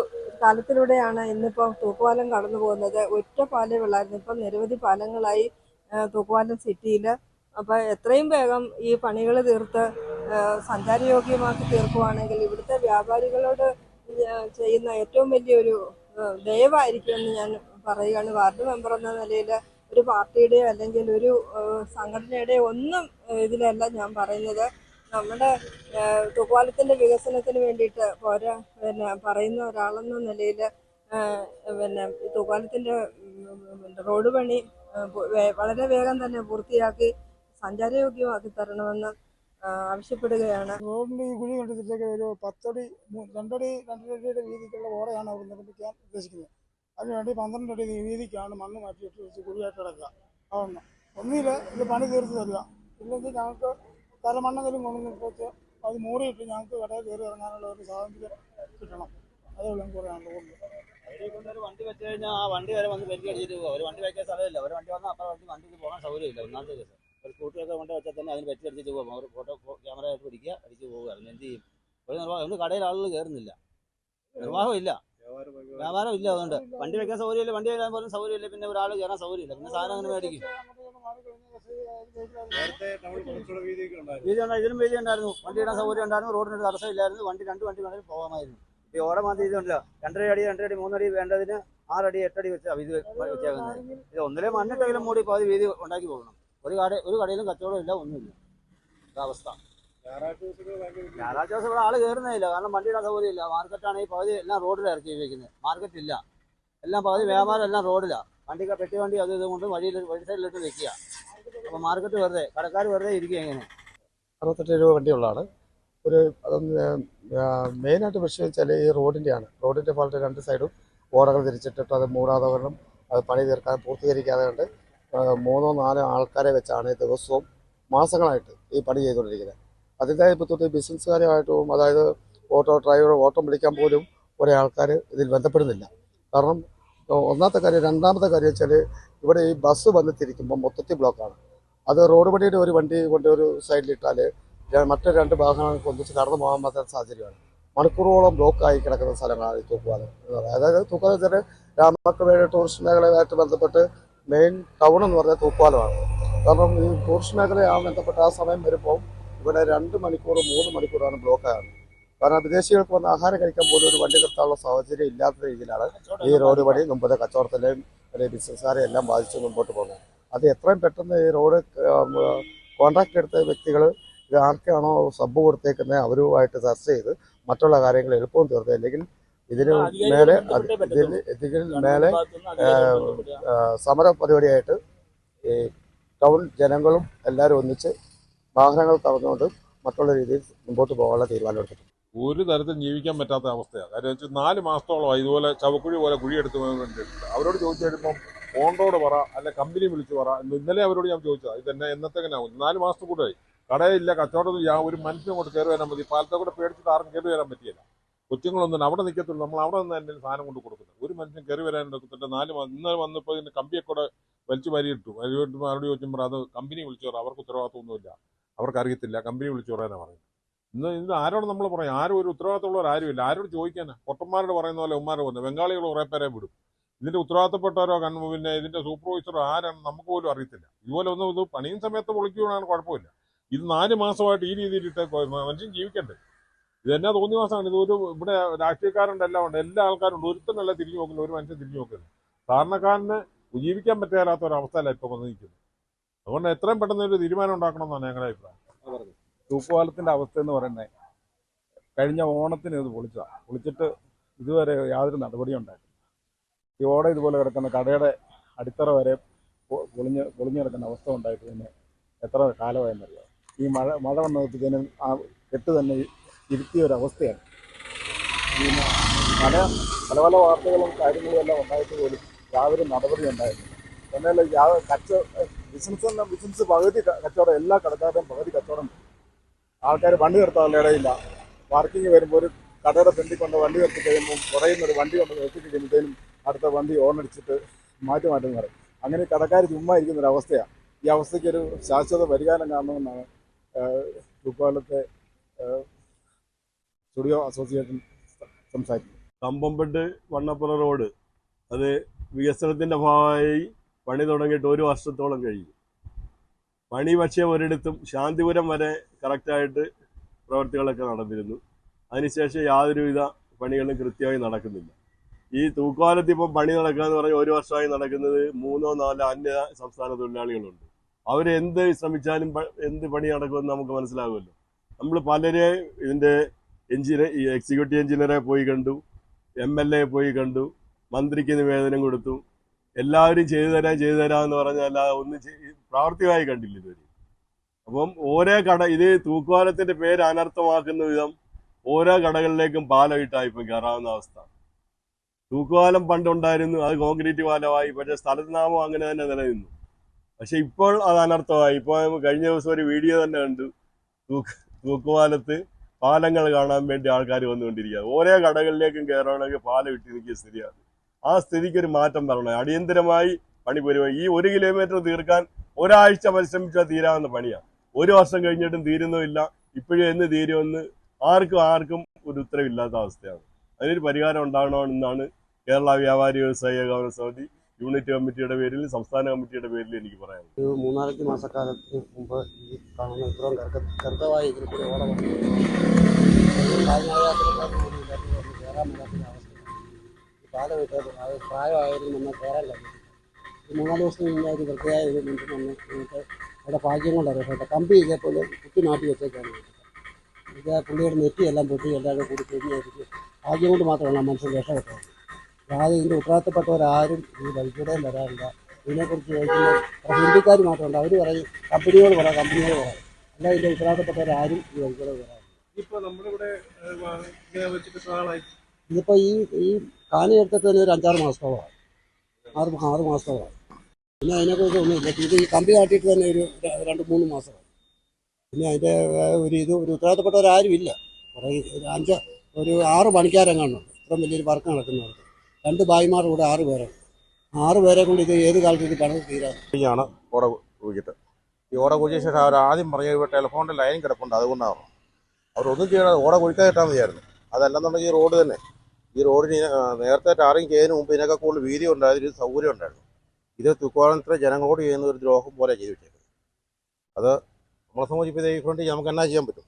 കാലത്തിലൂടെയാണ് ഇന്നിപ്പോൾ തൂക്കുപാലം കടന്നു പോകുന്നത്. ഒറ്റ പാലേ ഉള്ളായിരുന്നു. ഇപ്പം നിരവധി പാലങ്ങളായി തൂക്കുപാലം സിറ്റിയിൽ അപ്പോൾ എത്രയും വേഗം ഈ പണികൾ തീർത്ത് സഞ്ചാരയോഗ്യമാക്കി തീർക്കുവാണെങ്കിൽ ഇവിടുത്തെ വ്യാപാരികളോട് ചെയ്യുന്ന ഏറ്റവും വലിയൊരു ദയവായിരിക്കുമെന്ന് ഞാൻ പറയുകയാണ്. വാർഡ് മെമ്പർ എന്ന നിലയിൽ ഒരു പാർട്ടിയുടെ അല്ലെങ്കിൽ ഒരു സംഘടനയുടെ ഒന്നും ഇതിലല്ല ഞാൻ പറയുന്നത്. നമ്മുടെ തൂക്കുവാലത്തിന്റെ വികസനത്തിന് വേണ്ടിയിട്ട് പോരാ പിന്നെ പറയുന്ന ഒരാളെന്ന നിലയിൽ പിന്നെ തൂക്കുവാലത്തിന്റെ റോഡ് പണി വളരെ വേഗം തന്നെ പൂർത്തിയാക്കി സഞ്ചാരയോഗ്യമാക്കി തരണമെന്ന് ആവശ്യപ്പെടുകയാണ്. റോഡിന്റെ ഈ കുഴി കണ്ടിട്ടേക്ക് ഒരു പത്തടി രണ്ടടി രണ്ടരടിയുടെ വീതിക്കുള്ള ഓടയാണ് അവർ നിർമ്മിക്കാൻ ഉദ്ദേശിക്കുന്നത്. അതിനുവേണ്ടി പന്ത്രണ്ട് അടി വീതിക്കാണ് മണ്ണ് മാറ്റിയിട്ട് വെച്ച് കുഴിയായിട്ട് കിടക്കുക. അതൊന്ന് ഒന്നിൽ ഇത് പണി തീർത്ത് തരിക. ഇല്ലെങ്കിൽ ഞങ്ങൾക്ക് തലമണ്ണെങ്കിലും വെച്ച് അത് മൂടിയിട്ട് ഞങ്ങൾക്ക് കടയിൽ കയറി ഇറങ്ങാനുള്ള ഒരു സ്വാതന്ത്ര്യം കിട്ടണം. അതേ ഉള്ളൂ എനിക്ക് പറയാനുള്ളത്. ഒരു വണ്ടി വെച്ച് കഴിഞ്ഞാൽ ആ വണ്ടി വരെ വന്ന് വലിയ അടിച്ചിട്ട് ഒരു വണ്ടി വയ്ക്കാൻ സ്ഥലമില്ല. ഒരു വണ്ടി വന്നാൽ അപ്പുറം വണ്ടി വണ്ടിക്ക് പോകാൻ സൗകര്യമില്ല. ഒന്നാമത്തെ കേസ്. ഒരു ഫോട്ടോയൊക്കെ കൊണ്ട് വെച്ചാൽ തന്നെ അതിന് പറ്റി അടിച്ചിട്ട് പോകും അവർ ഫോട്ടോ ക്യാമറ ആയിട്ട് പിടിക്കുക അടിച്ച് പോവുക. എന്ത് ചെയ്യും? ഒരു നിർവാഹം ഒന്ന് കടയിൽ ആളുകൾ കയറുന്നില്ല. നിർവാഹം ഇല്ല വ്യാപാരം ഇല്ല അതുകൊണ്ട്. വണ്ടി വെക്കാൻ സൗകര്യമില്ല വണ്ടി വരാൻ പോലും സൗകര്യമില്ല പിന്നെ ഒരാൾ കയറാൻ സൗകര്യമില്ല. പിന്നെ സാധനം അങ്ങനെ മേടിക്കും. വീതി ഉണ്ടായി ഇതിലും വീതി ഉണ്ടായിരുന്നു. വണ്ടി ഇടാൻ സൗകര്യം ഉണ്ടായിരുന്നു റോഡിന് ഒരു തടസ്സമില്ലായിരുന്നു. വണ്ടി രണ്ട് വണ്ടി വേണമെങ്കിൽ പോകാമായിരുന്നു. ഈ ഓടം മാറ്റി ഇതുണ്ടല്ലോ രണ്ടര അടി രണ്ടര അടി മൂന്നടി വേണ്ടതിന് ആറടി എട്ടടി വെച്ചാൽ ഇത് വെച്ചേക്കുന്നത്. ഇത് ഒന്നിലെ മണ്ണിട്ടെങ്കിലും മൂടി പകുതി വീതി ഉണ്ടാക്കി പോകണം. ഒരു കട ഒരു കടയിലും കച്ചവടം ഇല്ല ഒന്നുമില്ല. അവസ്ഥ. ഞായറാഴ്ച ദിവസം ഇവിടെ ആൾ കയറുന്നില്ല കാരണം വണ്ടിയുടെ സൗകര്യമില്ല. മാർക്കറ്റാണെങ്കിൽ പകുതി എല്ലാം റോഡിൽ ഇറക്കി വെക്കുന്നത് മാർക്കറ്റ് ഇല്ല എല്ലാം പകുതി വ്യാപാരം എല്ലാം റോഡിലാണ് വണ്ടി പെട്ടി വണ്ടി അത് ഇത് കൊണ്ട് വഴിയിൽ വഴി സൈഡിലിട്ട് വെക്കുക. അപ്പോൾ മാർക്കറ്റ് വെറുതെ കടക്കാർ വെറുതെ ഇരിക്കുക എങ്ങനെ അറുപത്തെട്ട് രൂപ വണ്ടിയുള്ളതാണ്. ഒരു അതൊന്ന് മെയിനായിട്ട് പ്രശ്നം വെച്ചാൽ ഈ റോഡിന്റെയാണ് റോഡിന്റെ ഫാൾട്ട് രണ്ട് സൈഡും ഓടകൾ തിരിച്ചിട്ടിട്ട് അത് മൂടാതെ വരണം അത് പണി തീർക്കാൻ പൂർത്തീകരിക്കാതെ കൊണ്ട് മൂന്നോ നാലോ ആൾക്കാരെ വെച്ചാണ് ദിവസവും മാസങ്ങളായിട്ട് ഈ പണി ചെയ്തുകൊണ്ടിരിക്കുന്നത്. അതിന്റെ തൊട്ട് ബിസിനസ്സുകാരുമായിട്ടും അതായത് ഓട്ടോ ഡ്രൈവർ ഓട്ടം വിളിക്കാൻ പോലും കുറേ ആൾക്കാർ ഇതിൽ ബന്ധപ്പെടുന്നില്ല. കാരണം ഒന്നാമത്തെ കാര്യം രണ്ടാമത്തെ കാര്യം വെച്ചാൽ ഇവിടെ ഈ ബസ് വന്ന് തിരിക്കുമ്പോൾ മൊത്തത്തിൽ ബ്ലോക്കാണ്. അത് റോഡ് പണിയുടെ ഒരു വണ്ടി കൊണ്ട് ഒരു സൈഡിലിട്ടാൽ മറ്റു രണ്ട് ഭാഗങ്ങൾക്ക് ഒന്നിച്ച് കടന്നു പോകാൻ പറ്റാത്ത സാഹചര്യമാണ്. മണിക്കൂറുകളോളം ബ്ലോക്കായി കിടക്കുന്ന സ്ഥലങ്ങളാണ് ഈ പറയുന്നത് അതായത് തൂക്കുവാലം രാമക്കുവേഴ ടൂറിസ്റ്റ് മേഖലയുമായിട്ട് ബന്ധപ്പെട്ട് മെയിൻ ടൗൺ എന്ന് പറഞ്ഞാൽ തൂപ്പാലമാണ്. കാരണം ഈ ടൂറിസ്റ്റ് മേഖലയാ ബന്ധപ്പെട്ട ആ സമയം വരുമ്പോൾ ഇവിടെ രണ്ട് മണിക്കൂർ മൂന്ന് മണിക്കൂറാണ് ബ്ലോക്കാണ് കാരണം വിദേശികൾക്ക് വന്ന് ആഹാരം കഴിക്കാൻ പോലും ഒരു വണ്ടി നിർത്താനുള്ള സാഹചര്യം ഇല്ലാത്ത രീതിയിലാണ് ഈ റോഡ് വഴി മുമ്പത്തെ കച്ചവടത്തിലെയും ഒരു ബിസിനസ്സുകാരെയും എല്ലാം ബാധിച്ച് മുമ്പോട്ട് പോകുന്നത്. അത് എത്രയും പെട്ടെന്ന് ഈ റോഡ് കോൺട്രാക്ട് എടുത്ത വ്യക്തികൾ ആർക്കാണോ സബ് കൊടുത്തേക്കുന്നത് അവരുമായിട്ട് ചർച്ച ചെയ്ത് മറ്റുള്ള കാര്യങ്ങൾ എളുപ്പം തീർത്ത്. അല്ലെങ്കിൽ ഇതിന് മേലെ ഇതിന് ഇതിന് മേലെ സമര പരിപാടിയായിട്ട് ഈ ടൗൺ ജനങ്ങളും എല്ലാവരും ഒന്നിച്ച് വാഹനങ്ങൾ കറന്നുകൊണ്ട് മറ്റുള്ള രീതിയിൽ മുമ്പോട്ട് പോകാനുള്ള തീരുമാനമെടുത്തിട്ടുണ്ട്. ഒരു തരത്തിൽ ജീവിക്കാൻ പറ്റാത്ത അവസ്ഥയാണ്. കാര്യം വെച്ചാൽ നാല് മാസത്തോളം ഇതുപോലെ ചവക്കുഴി പോലെ കുഴിയെടുത്ത് വേണ്ടിയിട്ട് അവരോട് ചോദിച്ചു കഴിയുമ്പോൾ ഓണ്ടോട് പറ അല്ല കമ്പനി വിളിച്ച് പറ എന്ന് ഇന്നലെ അവരോട് ഞാൻ ചോദിച്ചത്. ഇതെന്നെ എന്നത്തെങ്ങനെയാവും നാല് മാസത്തെ കൂടെ കടയില്ല കച്ചവടം ഞാൻ ഒരു മനുഷ്യനും കൊണ്ട് കയറി വരാൻ മതി. പാലത്തെ കൂടെ പേടിച്ചിട്ട് ആർക്കും കയറി വരാൻ പറ്റിയില്ല. കൊച്ചുങ്ങളൊന്നും അവിടെ നിൽക്കത്തുള്ളൂ നമ്മൾ അവിടെ നിന്ന് തന്നെ സാധനം കൊണ്ട് കൊടുക്കുന്നത്. ഒരു മനുഷ്യൻ കയറി വരാൻ എടുത്തിട്ട് നാല് ഇന്നലെ വന്നപ്പോൾ ഇതിന്റെ കമ്പിയൊക്കെ കൂടെ വലിച്ചു വരിയിട്ടു. വരിയിട്ട് മറുപടി ചോദിക്കുമ്പോൾ അത് കമ്പനി വിളിച്ചു പറയാം അവർക്ക് ഉത്തരവാദിത്തമൊന്നുമില്ല അവർക്ക് അറിയത്തില്ല കമ്പനി വിളിച്ചു പറയാനാണ് പറയുന്നത്. ഇന്ന് ഇന്ന് ആരോട് നമ്മൾ പറയും? ആരും ഒരു ഉത്തരവാദിത്തമുള്ളവർ ആരുമില്ല. ആരോട് ചോദിക്കാനാ? പൊട്ടന്മാരോട് പറയുന്ന പോലെ ഉമ്മാരെ വന്നു ബംഗാളികൾ കുറേ പേരെ വിടും. ഇതിന്റെ ഉത്തരവാദിത്തപ്പെട്ടവരോ കൺ പിന്നെ ഇതിന്റെ സൂപ്പർവൈസറോ ആരാണ് നമുക്ക് പോലും അറിയത്തില്ല. ഇതുപോലെ ഒന്നും ഇത് പണിയും സമയത്ത് പൊളിക്കുകയാണെങ്കിൽ കുഴപ്പമില്ല. ഇത് നാല് മാസമായിട്ട് ഈ രീതിയിൽ ഇട്ട് മനുഷ്യൻ ജീവിക്കണ്ടേ? ഇത് തോന്നിയ മാസമാണ് ഇത് ഒരു ഇവിടെ രാഷ്ട്രീയക്കാരുണ്ട് എല്ലാം ഉണ്ട് എല്ലാ ആൾക്കാരുണ്ട്. ഒരുത്തനല്ല തിരിഞ്ഞു നോക്കില്ല ഒരു മനുഷ്യൻ തിരിഞ്ഞു നോക്കില്ല സാധാരണക്കാരന് ജീവിക്കാൻ പറ്റാത്ത ഒരു അവസ്ഥയല്ല ഇപ്പൊ വന്നു നിൽക്കുന്നത്. അതുകൊണ്ട് എത്രയും പെട്ടെന്ന് ഒരു തീരുമാനം ഉണ്ടാക്കണമെന്നാണ് ഞങ്ങളുടെ അഭിപ്രായം. തൂക്കുപാലത്തിന്റെ അവസ്ഥ എന്ന് പറയുന്നത് കഴിഞ്ഞ ഓണത്തിന് ഇത് പൊളിച്ചതാണ് പൊളിച്ചിട്ട് ഇതുവരെ യാതൊരു നടപടിയും ഉണ്ടായിട്ടില്ല. ഈ ഓടെ ഇതുപോലെ കിടക്കുന്ന കടയുടെ അടിത്തറ വരെ പൊളിഞ്ഞ് പൊളിഞ്ഞു കിടക്കുന്ന അവസ്ഥ ഉണ്ടായിട്ട് തന്നെ എത്ര കാലമായെന്നറിയാം. ഈ മഴ മഴ വന്നപ്പോഴത്തേനും ആ കെട്ട് തന്നെ ഇരുത്തിയ ഒരു അവസ്ഥയാണ് ഈ മ- പല പല പല വാർത്തകളും കാര്യങ്ങളും എല്ലാം ഉണ്ടായിട്ട് പോലും യാതൊരു നടപടി ഉണ്ടായിരുന്നു എന്നാൽ യാ- കച്ച ബിസിനസ് എന്ന ബിസിനസ് പകുതി കച്ചവടം എല്ലാ കടക്കാരുടെയും പകുതി കച്ചവടം ആൾക്കാർ വണ്ടി നിർത്താനുള്ള ഇടയില്ല. പാർക്കിംഗ് വരുമ്പോൾ ഒരു കടയുടെ ഫ്രണ്ടിൽ കൊണ്ട് വണ്ടി നിർത്തി കഴിയുമ്പോൾ കുറയുന്ന ഒരു വണ്ടി കൊണ്ട് നിർത്തി കഴിയുമ്പോഴത്തേനും അടുത്ത വണ്ടി ഓൺ അടിച്ചിട്ട് മാറ്റി മാറ്റുന്ന പറയും അങ്ങനെ കടക്കാർ ചുമ്മാ ഇരിക്കുന്ന ഒരു അവസ്ഥയാണ് ഈ അവസ്ഥയ്ക്ക് ഒരു ശാശ്വത പരിഹാരം കാണണമെന്നാണ് തൂക്കുപാലത്തെ സ്റ്റുഡിയോ അസോസിയേഷൻ സംസാരിക്കും. കമ്പംപെട്ട് വണ്ണപ്പുറ റോഡ്. അത് വികസനത്തിന്റെ ഭാഗമായി പണി തുടങ്ങിയിട്ട് ഒരു വർഷത്തോളം കഴിഞ്ഞു. പണി പക്ഷേ ഒരിടത്തും ശാന്തിപുരം വരെ കറക്റ്റായിട്ട് പ്രവർത്തികളൊക്കെ നടന്നിരുന്നു. അതിനുശേഷം യാതൊരുവിധ പണികളും കൃത്യമായി നടക്കുന്നില്ല. ഈ തൂക്കാലത്ത് ഇപ്പം പണി നടക്കുക എന്ന് പറഞ്ഞാൽ ഒരു വർഷമായി നടക്കുന്നത് മൂന്നോ നാലോ അന്യ സംസ്ഥാന തൊഴിലാളികളുണ്ട്. അവരെന്ത് ശ്രമിച്ചാലും എന്ത് പണി നടക്കുമെന്ന് നമുക്ക് മനസ്സിലാകുമല്ലോ. നമ്മൾ പലരെ ഇതിന്റെ എഞ്ചിനീയർ എക്സിക്യൂട്ടീവ് എഞ്ചിനീയറെ പോയി കണ്ടു എം എൽ എ പോയി കണ്ടു മന്ത്രിക്ക് നിവേദനം കൊടുത്തു. എല്ലാവരും ചെയ്തു തരാം ചെയ്തു തരാം എന്ന് പറഞ്ഞാൽ ഒന്നും പ്രാവർത്തികമായി കണ്ടില്ല ഇതുവരെ. അപ്പം ഓരോ കട ഇത് തൂക്കുവാലത്തിന്റെ പേര് അനർത്ഥമാക്കുന്ന വിധം ഓരോ കടകളിലേക്കും പാലമിട്ടായി ഇപ്പം കയറാവുന്ന അവസ്ഥ. തൂക്കുപാലം പണ്ടുണ്ടായിരുന്നു അത് കോൺക്രീറ്റ് പാലമായി പക്ഷേ സ്ഥലനാമം അങ്ങനെ തന്നെ നിലനിന്നു. പക്ഷെ ഇപ്പോൾ അത് അനർത്ഥമായി. ഇപ്പോൾ കഴിഞ്ഞ ദിവസം ഒരു വീഡിയോ തന്നെ കണ്ടു. തൂക്കുവാലത്ത് പാലങ്ങൾ കാണാൻ വേണ്ടി ആൾക്കാർ വന്നുകൊണ്ടിരിക്കുക. ഓരോ കടകളിലേക്കും കയറണമെങ്കിൽ പാലം ഇട്ട് നിൽക്കിയ സ്ഥിതിയാണ്. ആ സ്ഥിതിക്ക് ഒരു മാറ്റം വരണം. അടിയന്തരമായി പണി പോരുക ഈ ഒരു കിലോമീറ്റർ തീർക്കാൻ ഒരാഴ്ച പരിശ്രമിച്ചാൽ തീരാവുന്ന പണിയാണ്. ഒരു വർഷം കഴിഞ്ഞിട്ടും തീരുന്നുമില്ല ഇപ്പോഴും എന്ന് തീരുമെന്ന് ആർക്കും ആർക്കും ഒരു ഉത്തരവില്ലാത്ത അവസ്ഥയാണ്. അതിനൊരു പരിഹാരം ഉണ്ടാകണമെന്നാണ് കേരള വ്യാപാരി വ്യവസായ ഏകോപന സമിതി യൂണിറ്റ് കമ്മിറ്റിയുടെ പേരിൽ സംസ്ഥാന കമ്മിറ്റിയുടെ പേരിൽ എനിക്ക് പറയാം ഒരു മൂന്നാലഞ്ച് മാസക്കാലത്തിന് മുമ്പ് ഈ കാണുന്ന ഇത്രയും കർക്കവായി ഇതിൽ കൂടി ഓടം മൂന്നാൽ ദിവസം മുന്നേ ഒരു വൃത്തിയായ ഒരു മനുഷ്യൻ വന്ന് നമുക്ക് അവിടെ ഭാഗ്യം രക്ഷപ്പെട്ടത് കമ്പി ഇതേപോലെ കുത്തി മാറ്റി വെച്ചേക്കാണ് ഇത്. പുള്ളിയുടെ നെറ്റിയെല്ലാം പൊട്ടി എല്ലാവരും കൂടി കഴിഞ്ഞായിരിക്കും ഭാഗ്യം കൊണ്ട് മാത്രമാണ് മനസ്സിൽ രക്ഷപ്പെട്ടത്. അല്ലാതെ ഇതിന്റെ ഉത്തരവാദിത്തപ്പെട്ടവരാരും ഈ വഴിക്കൂടെ വരാറില്ല. ഇതിനെക്കുറിച്ച് ചോദിക്കുമ്പോൾ ഹിന്ദിക്കാർ മാത്രമുണ്ട് അവർ പറയും കമ്പനിയോട് പറയാം കമ്പനിയോട് പറയാം. അല്ല ഇതിന്റെ ഉത്തരവാദിത്തപ്പെട്ടവരാരും ഈ വഴിക്കൂടെ വരാറില്ല. ഇപ്പോൾ നമ്മളിവിടെ ഇതിപ്പോൾ ഈ ഈ കാലി എടുത്തിട്ട് തന്നെ ഒരു അഞ്ചാറ് മാസത്തോളമായി. ആറ് ആറ് മാസത്തോളമായി. പിന്നെ അതിനെക്കുറിച്ച് ഒന്നുമില്ല. ഇത് ഈ കമ്പി കാട്ടിയിട്ട് തന്നെ ഒരു രണ്ട് മൂന്ന് മാസമായി. പിന്നെ അതിന്റെ ഒരു ഇത് ഒരു ഉത്തരവാദിത്തപ്പെട്ടവരാരും ഇല്ല. കുറേ അഞ്ച് ഒരു ആറ് പണിക്കാരെങ്ങാണ്ടുണ്ട് ഇത്രയും വലിയൊരു വർക്ക് നടക്കുന്നുണ്ട്. രണ്ട് ഭായിമാർ കൂടെ ആറ് പേരാണ് ആറ് പേരെ കൊണ്ട് ഇത് ഏത് കാലത്ത് ഇത് പണിത് തീരാണ് ഓട കുഴിച്ചിട്ട് ഈ ഓട കുഴിച്ച ശേഷം അവർ ആദ്യം പറഞ്ഞു ഇവിടെ ടെലിഫോണിന്റെ ലൈൻ കിടപ്പുണ്ട് അതുകൊണ്ടാണ്. അവരൊന്നും ചെയ്യണം ഓട കുഴിക്കാതിട്ടാൽ മതിയായിരുന്നു അതല്ലെന്നുണ്ടെങ്കിൽ ഈ റോഡ് തന്നെ. ഈ റോഡിന് നേരത്തെ ടാറിങ് ചെയ്യുന്നതിന് മുമ്പ് ഇതിനൊക്കെ കൂടുതൽ വീതി ഉണ്ടായിരുന്നു ഇത് സൗകര്യം ഉണ്ടായിരുന്നു. ഇത് തുക്കോളത്തിലെ ജനങ്ങളോട് ചെയ്യുന്ന ഒരു ദ്രോഹം പോലെ ചെയ്തു വെച്ചേക്കുന്നത്. അത് നമ്മളെ സംബന്ധിച്ച് ഈ ഫ്രണ്ട് നമുക്ക് എന്നാ ചെയ്യാൻ പറ്റും?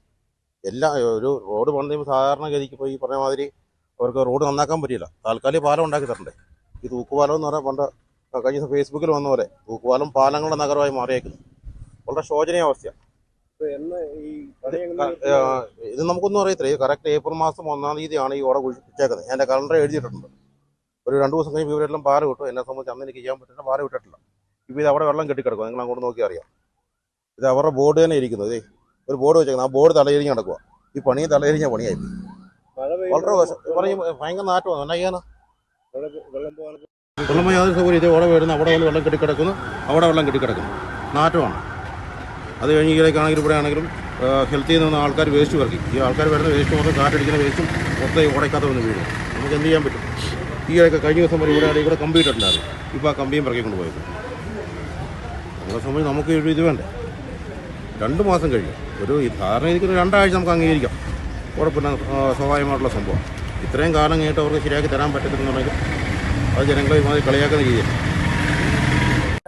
എല്ലാ ഒരു റോഡ് പണിയുമ്പോൾ സാധാരണ ഗതിക്ക് ഇപ്പോൾ ഈ പറഞ്ഞ മാതിരി അവർക്ക് റോഡ് നന്നാക്കാൻ പറ്റില്ല താൽക്കാലിക പാലം ഉണ്ടാക്കി തരണ്ടേ. ഈ തൂക്കുപാലം എന്ന് പറഞ്ഞാൽ പണ്ട് കഴിഞ്ഞ ദിവസം ഫേസ്ബുക്കിൽ വന്ന പോലെ തൂക്കുപാലം പാലങ്ങളുടെ നഗരമായി മാറിയേക്കുന്നു. വളരെ ശോചനീയ അവസ്ഥയാണ് ഇത് നമുക്കൊന്നും അറിയത്തില്ല. ഈ കറക്റ്റ് ഏപ്രിൽ മാസം ഒന്നാം തീയതിയാണ് ഈ ഓട കുഴിച്ചേക്കുന്നത്. ഞാൻ എന്റെ കലണ്ടർ എഴുതിയിട്ടുണ്ട്. ഒരു രണ്ട് ദിവസം കഴിഞ്ഞ് ഇവരെല്ലാം പാറ വിട്ടു എന്നെ സംബന്ധിച്ച് അന്ന് എനിക്ക് ചെയ്യാൻ പറ്റില്ല പാറ വിട്ടിട്ടില്ല ഇപ്പോൾ ഇത് അവിടെ വെള്ളം കെട്ടിക്കിടക്കുക നിങ്ങൾ അങ്ങോട്ട് നോക്കി അറിയാം. ഇത് അവരുടെ ബോർഡ് തന്നെ ഇരിക്കുന്നത്. ഇതേ ഒരു ബോർഡ് വെച്ചേക്കുന്നത്. ആ ബോർഡ് തലയിരിഞ്ഞ് നടക്കുക ഈ പണി തലയിരിഞ്ഞ പണിയായി. വളരെ ഭയങ്കര നാറ്റമാണ്. എന്നാ ചെയ്യാനാ? വെള്ളം യാതൊരു സൗകര്യം ഇത് ഓടെ വരുന്നു അവിടെ വെള്ളം കെട്ടിക്കിടക്കുന്നു. അവിടെ വെള്ളം കെട്ടിക്കിടക്കുന്നു. നാറ്റമാണ്. അത് കഴിഞ്ഞ് ഇതിലേക്കാണെങ്കിലും ഇവിടെ ആണെങ്കിലും ഹെൽത്തിൽ നിന്ന് ആൾക്കാർ വേസ്റ്റ് വർക്കി ഈ ആൾക്കാർ വരുന്ന വേസ്റ്റ് മൊത്തം കാറ്റടിക്കുന്ന വേസ്റ്റും മൊത്തം ഉടയ്ക്കാത്ത വന്ന് വീഴും. നമുക്ക് എന്ത് ചെയ്യാൻ പറ്റും? ഈ ഇടയ്ക്ക് കഴിഞ്ഞ ദിവസം വരെ ഇവിടെ ഇവിടെ കമ്പി ഇട്ടിട്ടുണ്ടായിരുന്നു ഇപ്പോൾ ആ കമ്പിയും പറക്കി കൊണ്ടുപോയത് നമ്മളെ സംബന്ധിച്ച് നമുക്ക് ഇത് വേണ്ടേ? രണ്ട് മാസം കഴിയും. ഒരു ധാരണ ഇരിക്കുന്ന രണ്ടാഴ്ച നമുക്ക് അംഗീകരിക്കാം. കുഴപ്പമില്ല സ്വാഭാവികമായിട്ടുള്ള സംഭവം. ഇത്രയും കാലം കഴിഞ്ഞിട്ട് അവർക്ക് ശരിയാക്കി തരാൻ പറ്റത്തില്ലെന്നുണ്ടെങ്കിൽ അത് ജനങ്ങളെ ഇമാതിരി കളിയാക്കുന്ന രീതിയിൽ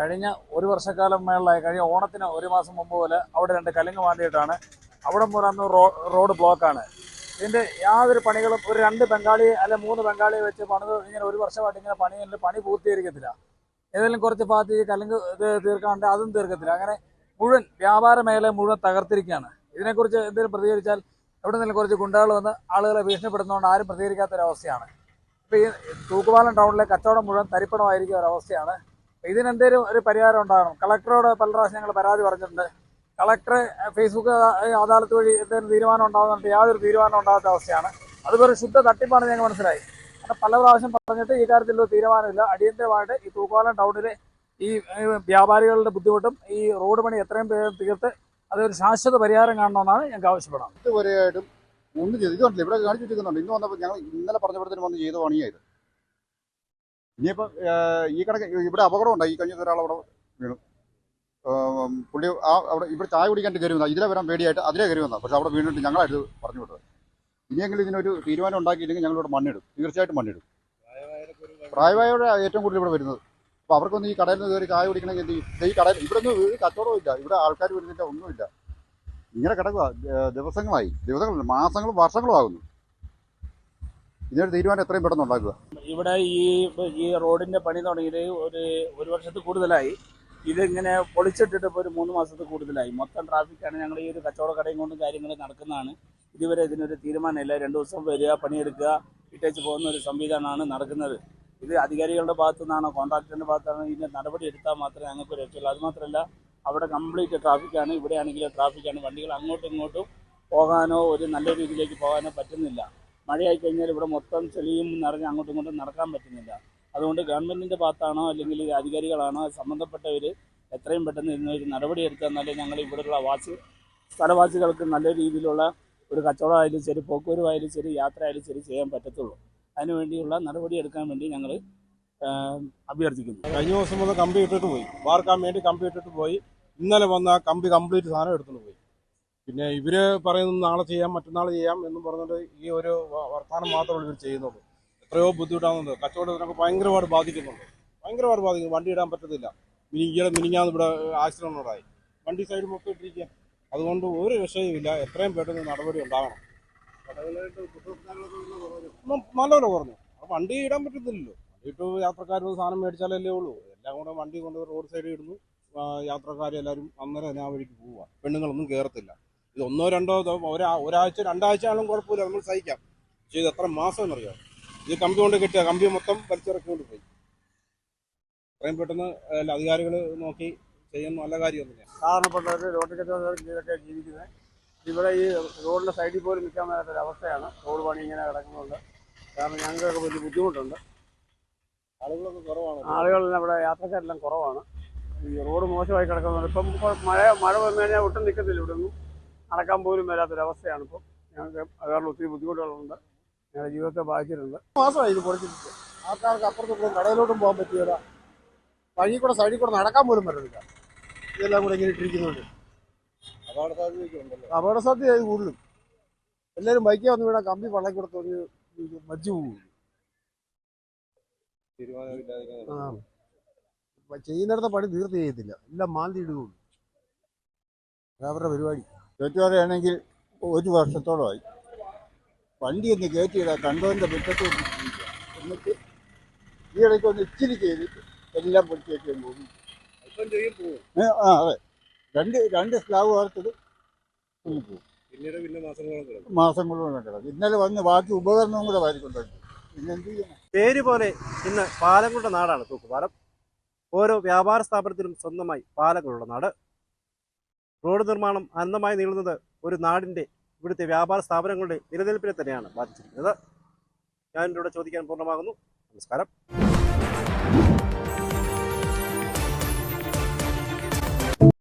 കഴിഞ്ഞ ഒരു വർഷക്കാലം മേളിലായി. കഴിഞ്ഞ ഓണത്തിന് ഒരു മാസം മുമ്പ് പോലെ അവിടെ രണ്ട് കലുങ്ങ് മാന്തിയിട്ടാണ്. അവിടെ റോ റോഡ് ബ്ലോക്കാണ് ഇതിന്റെ യാതൊരു പണികളും ഒരു രണ്ട് ബംഗാളി അല്ലെ മൂന്ന് ബംഗാളിയെ വെച്ച് പണിത് ഇങ്ങനെ ഒരു വർഷമായിട്ട് ഇങ്ങനെ പണി പണി പൂർത്തീകരിക്കത്തില്ല. ഏതെങ്കിലും കുറച്ച് ഭാഗത്ത് ഈ കലുങ്ക് ഇത് തീർക്കാണ്ട് അതും തീർക്കത്തില്ല. അങ്ങനെ മുഴുവൻ വ്യാപാര മേഖല മുഴുവൻ തകർത്തിരിക്കുകയാണ്. ഇതിനെക്കുറിച്ച് എന്തെങ്കിലും പ്രതികരിച്ചാൽ എവിടെ നിന്നും കുറച്ച് ഗുണ്ടകൾ വന്ന് ആളുകളെ ഭീഷണിപ്പെടുത്തുന്നതുകൊണ്ട് ആരും പ്രതികരിക്കാത്തൊരവസ്ഥയാണ്. ഇപ്പോൾ ഈ തൂക്കുപാലം ടൗണിലെ കച്ചവടം മുഴുവൻ തരിപ്പണമായിരിക്കുന്ന ഒരവസ്ഥയാണ്. ഇതിനെന്തേലും ഒരു പരിഹാരം ഉണ്ടാകണം. കളക്ടറോട് പല പ്രാവശ്യം ഞങ്ങൾ പരാതി പറഞ്ഞിട്ടുണ്ട്. കളക്ടറെ ഫേസ്ബുക്ക് അദാ- അദാലത്ത് വഴി എന്തെങ്കിലും തീരുമാനം ഉണ്ടാകുന്നുണ്ട് യാതൊരു തീരുമാനം ഉണ്ടാകാത്ത അവസ്ഥയാണ്. അത് വെറും ശുദ്ധ തട്ടിപ്പാണ് ഞങ്ങൾ മനസ്സിലായി. കാരണം പല പ്രാവശ്യം പറഞ്ഞിട്ട് ഈ കാര്യത്തിൽ ഒരു തീരുമാനമില്ല. അടിയന്തരമായിട്ട് ഈ തൂക്കുപാലം ടൗണിലെ ഈ വ്യാപാരികളുടെ ബുദ്ധിമുട്ടും ഈ റോഡ് പണി എത്രയും പേരും തീർത്ത് അതൊരു ശാശ്വത പരിഹാരം കാണണമെന്നാണ് ഞങ്ങൾക്ക് ആവശ്യപ്പെടുന്നത് ഇതുവരെയായിട്ടും ഒന്നും ചെയ്തു ഇതുണ്ടല്ലോ ഇവിടെ കാണിച്ചു വെച്ചിരിക്കുന്നുണ്ട്. ഇന്ന് വന്നപ്പോൾ ഞങ്ങൾ ഇന്നലെ പറഞ്ഞപ്പോഴത്തേനും വന്ന് ചെയ്ത പണിയായത് ഇനിയിപ്പോൾ ഈ കണക്ക് ഇവിടെ അപകടം ഉണ്ടായി. ഈ കഴിഞ്ഞ ഒരാൾ അവിടെ വീണു. പുള്ളി ആ അവിടെ ഇവിടെ ചായ കുടിക്കാൻ കയറി വന്നാൽ ഇതിലെ വരാൻ പേടിയായിട്ട് അതിലെ കയറി വന്നാൽ പക്ഷെ അവിടെ വീണിട്ട് ഞങ്ങളായിട്ട് പറഞ്ഞു വിട്ടത്. ഇനിയെങ്കിലും ഇതിനൊരു തീരുമാനം ഉണ്ടാക്കിയില്ലെങ്കിൽ ഞങ്ങളിവിടെ മണ്ണിടും. തീർച്ചയായിട്ടും മണ്ണിടും. പ്രായമായവരെ ഏറ്റവും കൂടുതൽ ഇവിടെ വരുന്നത് അപ്പോൾ അവർക്കൊന്നും ഈ കടയിൽ നിന്ന് കയറി കായ കുടിക്കണമെങ്കിൽ എന്ത് ചെയ്യും? ഈ കടയിൽ ഇവിടെ ഒന്നും ഒരു കച്ചവടവും ഇല്ല. ഇവിടെ ആൾക്കാർ വരുന്നില്ല ഒന്നുമില്ല ഇങ്ങനെ കിടക്കുക ദിവസങ്ങളായി. ദിവസങ്ങൾ മാസങ്ങളും വർഷങ്ങളും ആകുന്നു. ഇതിനൊരു തീരുമാനം എത്രയും പെട്ടെന്ന് ഉണ്ടാക്കുക. ഇവിടെ ഈ ഈ റോഡിന്റെ പണി തുടങ്ങിയത് ഒരു ഒരു വർഷത്തിൽ കൂടുതലായി. ഇതിങ്ങനെ പൊളിച്ചിട്ടിട്ട് ഇപ്പോൾ ഒരു മൂന്ന് മാസത്തിൽ കൂടുതലായി. മൊത്തം ട്രാഫിക്കാണ് ഞങ്ങൾ ഈ ഒരു കച്ചവട കടയും കൊണ്ട് കാര്യങ്ങൾ നടക്കുന്നതാണ്. ഇതുവരെ ഇതിനൊരു തീരുമാനമില്ല. രണ്ടു ദിവസം വരിക പണിയെടുക്കുക ഇട്ടേച്ച് പോകുന്ന ഒരു സംവിധാനമാണ് നടക്കുന്നത്. ഇത് അധികാരികളുടെ ഭാഗത്തു നിന്നാണോ കോൺട്രാക്ടറിന്റെ ഭാഗത്താണോ ഇതിന്റെ നടപടി എടുത്താൽ മാത്രമേ ഞങ്ങൾക്ക് രക്ഷയുള്ളൂ. അതുമാത്രമല്ല അവിടെ കംപ്ലീറ്റ് ട്രാഫിക്കാണ്. ഇവിടെ ഇവിടെയാണെങ്കിൽ ട്രാഫിക്കാണ്. വണ്ടികൾ അങ്ങോട്ടും ഇങ്ങോട്ടും പോകാനോ ഒരു നല്ല രീതിയിലേക്ക് പോകാനോ പറ്റുന്നില്ല. മഴയായി കഴിഞ്ഞാൽ ഇവിടെ മൊത്തം ചെളിയും നിറഞ്ഞ് അങ്ങോട്ടും ഇങ്ങോട്ടും നടക്കാൻ പറ്റുന്നില്ല. അതുകൊണ്ട് ഗവൺമെന്റിന്റെ ഭാഗത്താണോ അല്ലെങ്കിൽ അധികാരികളാണോ സംബന്ധപ്പെട്ടവർ എത്രയും പെട്ടെന്ന് ഇതിനൊരു നടപടി എടുത്താൽ തന്നാലേ ഞങ്ങൾ ഇവിടെയുള്ള വാസി സ്ഥലവാസികൾക്ക് നല്ല രീതിയിലുള്ള ഒരു കച്ചവടമായാലും ശരി പോക്കൂരുമായാലും ശരി യാത്ര ആയാലും ശരി ചെയ്യാൻ പറ്റത്തുള്ളൂ. അതിനുവേണ്ടിയുള്ള നടപടി എടുക്കാൻ വേണ്ടി ഞങ്ങൾ അഭ്യർത്ഥിക്കുന്നു. കഴിഞ്ഞ ദിവസം മുതൽ കമ്പി ഇട്ടിട്ട് പോയി. വാർക്കാൻ വേണ്ടി കമ്പി ഇട്ടിട്ട് പോയി. ഇന്നലെ വന്ന കമ്പി കംപ്ലീറ്റ് സാധനം എടുത്തുകൊണ്ട് പോയി. പിന്നെ ഇവർ പറയുന്നത് നാളെ ചെയ്യാം മറ്റന്നാൾ ചെയ്യാം എന്നും പറഞ്ഞിട്ട് ഈ ഒരു വർത്തമാനം മാത്രമേ ഇവർ ചെയ്യുന്നുള്ളൂ. എത്രയോ ബുദ്ധിമുട്ടാകുന്നുണ്ട് കച്ചവടത്തിനൊക്കെ ഭയങ്കരമായിട്ട് ബാധിക്കുന്നുണ്ട്. ഭയങ്കരമായിട്ട് ബാധിക്കുന്നു. വണ്ടി ഇടാൻ പറ്റത്തില്ല. മിനിങ്ങിയുടെ മിനിങ്ങാന്ന് ഇവിടെ ആക്സിഡന്റ് ഉണ്ടായി. വണ്ടി സൈഡ് മൊത്തം ഇട്ടിരിക്കുക അതുകൊണ്ട് ഒരു വിഷയമില്ല എത്രയും പെട്ടെന്ന് നടപടി ഉണ്ടാകണം നല്ലപോലെ കുറഞ്ഞു. വണ്ടി ഇടാൻ പറ്റത്തില്ലല്ലോ. വണ്ടി ഇട്ട് യാത്രക്കാർ സാധനം മേടിച്ചാലല്ലേ ഉള്ളൂ. എല്ലാം കൂടെ വണ്ടി കൊണ്ട് റോഡ് സൈഡിൽ ഇടുന്നു. യാത്രക്കാർ എല്ലാവരും അന്നേരം തന്നെ ആ വഴിക്ക് പോവുക. പെണ്ണുങ്ങളൊന്നും കയറത്തില്ല ഇത് ഒന്നോ രണ്ടോ ഒരാ ഒരാഴ്ച രണ്ടാഴ്ച ആണെങ്കിലും കുഴപ്പമില്ല. നമ്മൾ സഹിക്കാം. പക്ഷേ ഇത് എത്ര മാസം എന്നറിയാം ഇത് കമ്പി കൊണ്ട് കിട്ടിയ കമ്പി മൊത്തം വലിച്ചിറക്കിക്കൊണ്ട് പോയി. എത്രയും പെട്ടെന്ന് അധികാരികൾ നോക്കി ചെയ്യുന്ന നല്ല കാര്യം തന്നെയാണ് സാധാരണപ്പെട്ടവർ റോഡ് കച്ചവടം ജീവിക്കുന്നത് ഇവിടെ ഈ റോഡിന്റെ സൈഡിൽ പോലും നിൽക്കാൻ മേലാത്തൊരു അവസ്ഥയാണ്. റോഡ് പണി ഇങ്ങനെ കിടക്കുന്നുണ്ട്. കാരണം ഞങ്ങൾക്കൊക്കെ വലിയ ബുദ്ധിമുട്ടുണ്ട്. ആളുകളൊക്കെ കുറവാണ്? ആളുകളെല്ലാം ഇവിടെ യാത്രക്കാരെല്ലാം കുറവാണ്. ഈ റോഡ് മോശമായി കിടക്കുന്നുണ്ട് ഇപ്പം മഴ മഴ വന്നു കഴിഞ്ഞാൽ ഒട്ടും നിൽക്കത്തില്ല ഇവിടെ ഒന്നും നടക്കാൻ പോലും മേലാത്തൊരവസ്ഥയാണ് ഇപ്പം ഞങ്ങൾക്ക് അത് കാരണം ഒത്തിരി ബുദ്ധിമുട്ടുകളുണ്ട്. ഞങ്ങളുടെ ജീവിതത്തെ ബാധിച്ചിട്ടുണ്ട്. മാസമായി ഇത് പൊളിച്ചിട്ട് ആൾക്കാർക്ക് അപ്പുറത്തും കടയിലോട്ടും പോകാൻ പറ്റില്ല വഴി കൂടെ സൈഡിൽ കൂടെ നടക്കാൻ പോലും പറ്റത്തില്ല. ഇതെല്ലാം കൂടെ ഇങ്ങനെ ഇട്ടിരിക്കുന്നുണ്ട്. അപകട സാധ്യത ഇത് കൂടുതലും എല്ലാവരും ബൈക്കിൽ വന്ന് വീണാൽ കമ്പി പള്ളി കൂടെ തോന്നി മരിച്ചു പോകും ചെയ്യുന്നിടത്തെ പണി തീർത്ത് ചെയ്യത്തില്ല. എല്ലാം മാന്തി ഇടുകയുള്ളൂ. അവരുടെ പരിപാടി. കയറ്റുകാരാണെങ്കിൽ ഒരു വർഷത്തോളമായി വണ്ടി ഒന്ന് കയറ്റിയിടാൻ കണ്ടോന്റെ മുറ്റത്ത് എന്നിട്ട് ഈ ഇടയ്ക്ക് ഒന്ന് ഇച്ചിരി ചെയ്തിട്ട് എല്ലാം പൊടിച്ചേക്ക് പോകും. ആ അതെ. രണ്ട് രണ്ട് സ്ലാബ് വാർത്തത് ഒന്ന് പോകും. പിന്നീട് പിന്നെ മാസങ്ങളോളം കിടക്കും. മാസങ്ങളോളം കിടക്കും. ഇന്നലെ വന്ന് ബാക്കി ഉപകരണവും കൂടെ വാരിക്കൊണ്ടുണ്ട് പിന്നെ എന്ത് ചെയ്യണം പേര് പോലെ ഇന്ന് പാലങ്ങളുടെ നാടാണ് തൂക്കുപാലം. ഓരോ വ്യാപാര സ്ഥാപനത്തിലും സ്വന്തമായി പാലങ്ങളുള്ള നാട്. റോഡ് നിർമ്മാണം അനന്തമായി നീളുന്നത് ഒരു നാടിന്റെ ഇവിടുത്തെ വ്യാപാര സ്ഥാപനങ്ങളുടെ നിലനിൽപ്പിനെ തന്നെയാണ് ബാധിച്ചിരിക്കുന്നത്. ഞാൻ ഇവിടെ ചോദിക്കാൻ പൂർണമാകുന്നു. നമസ്കാരം.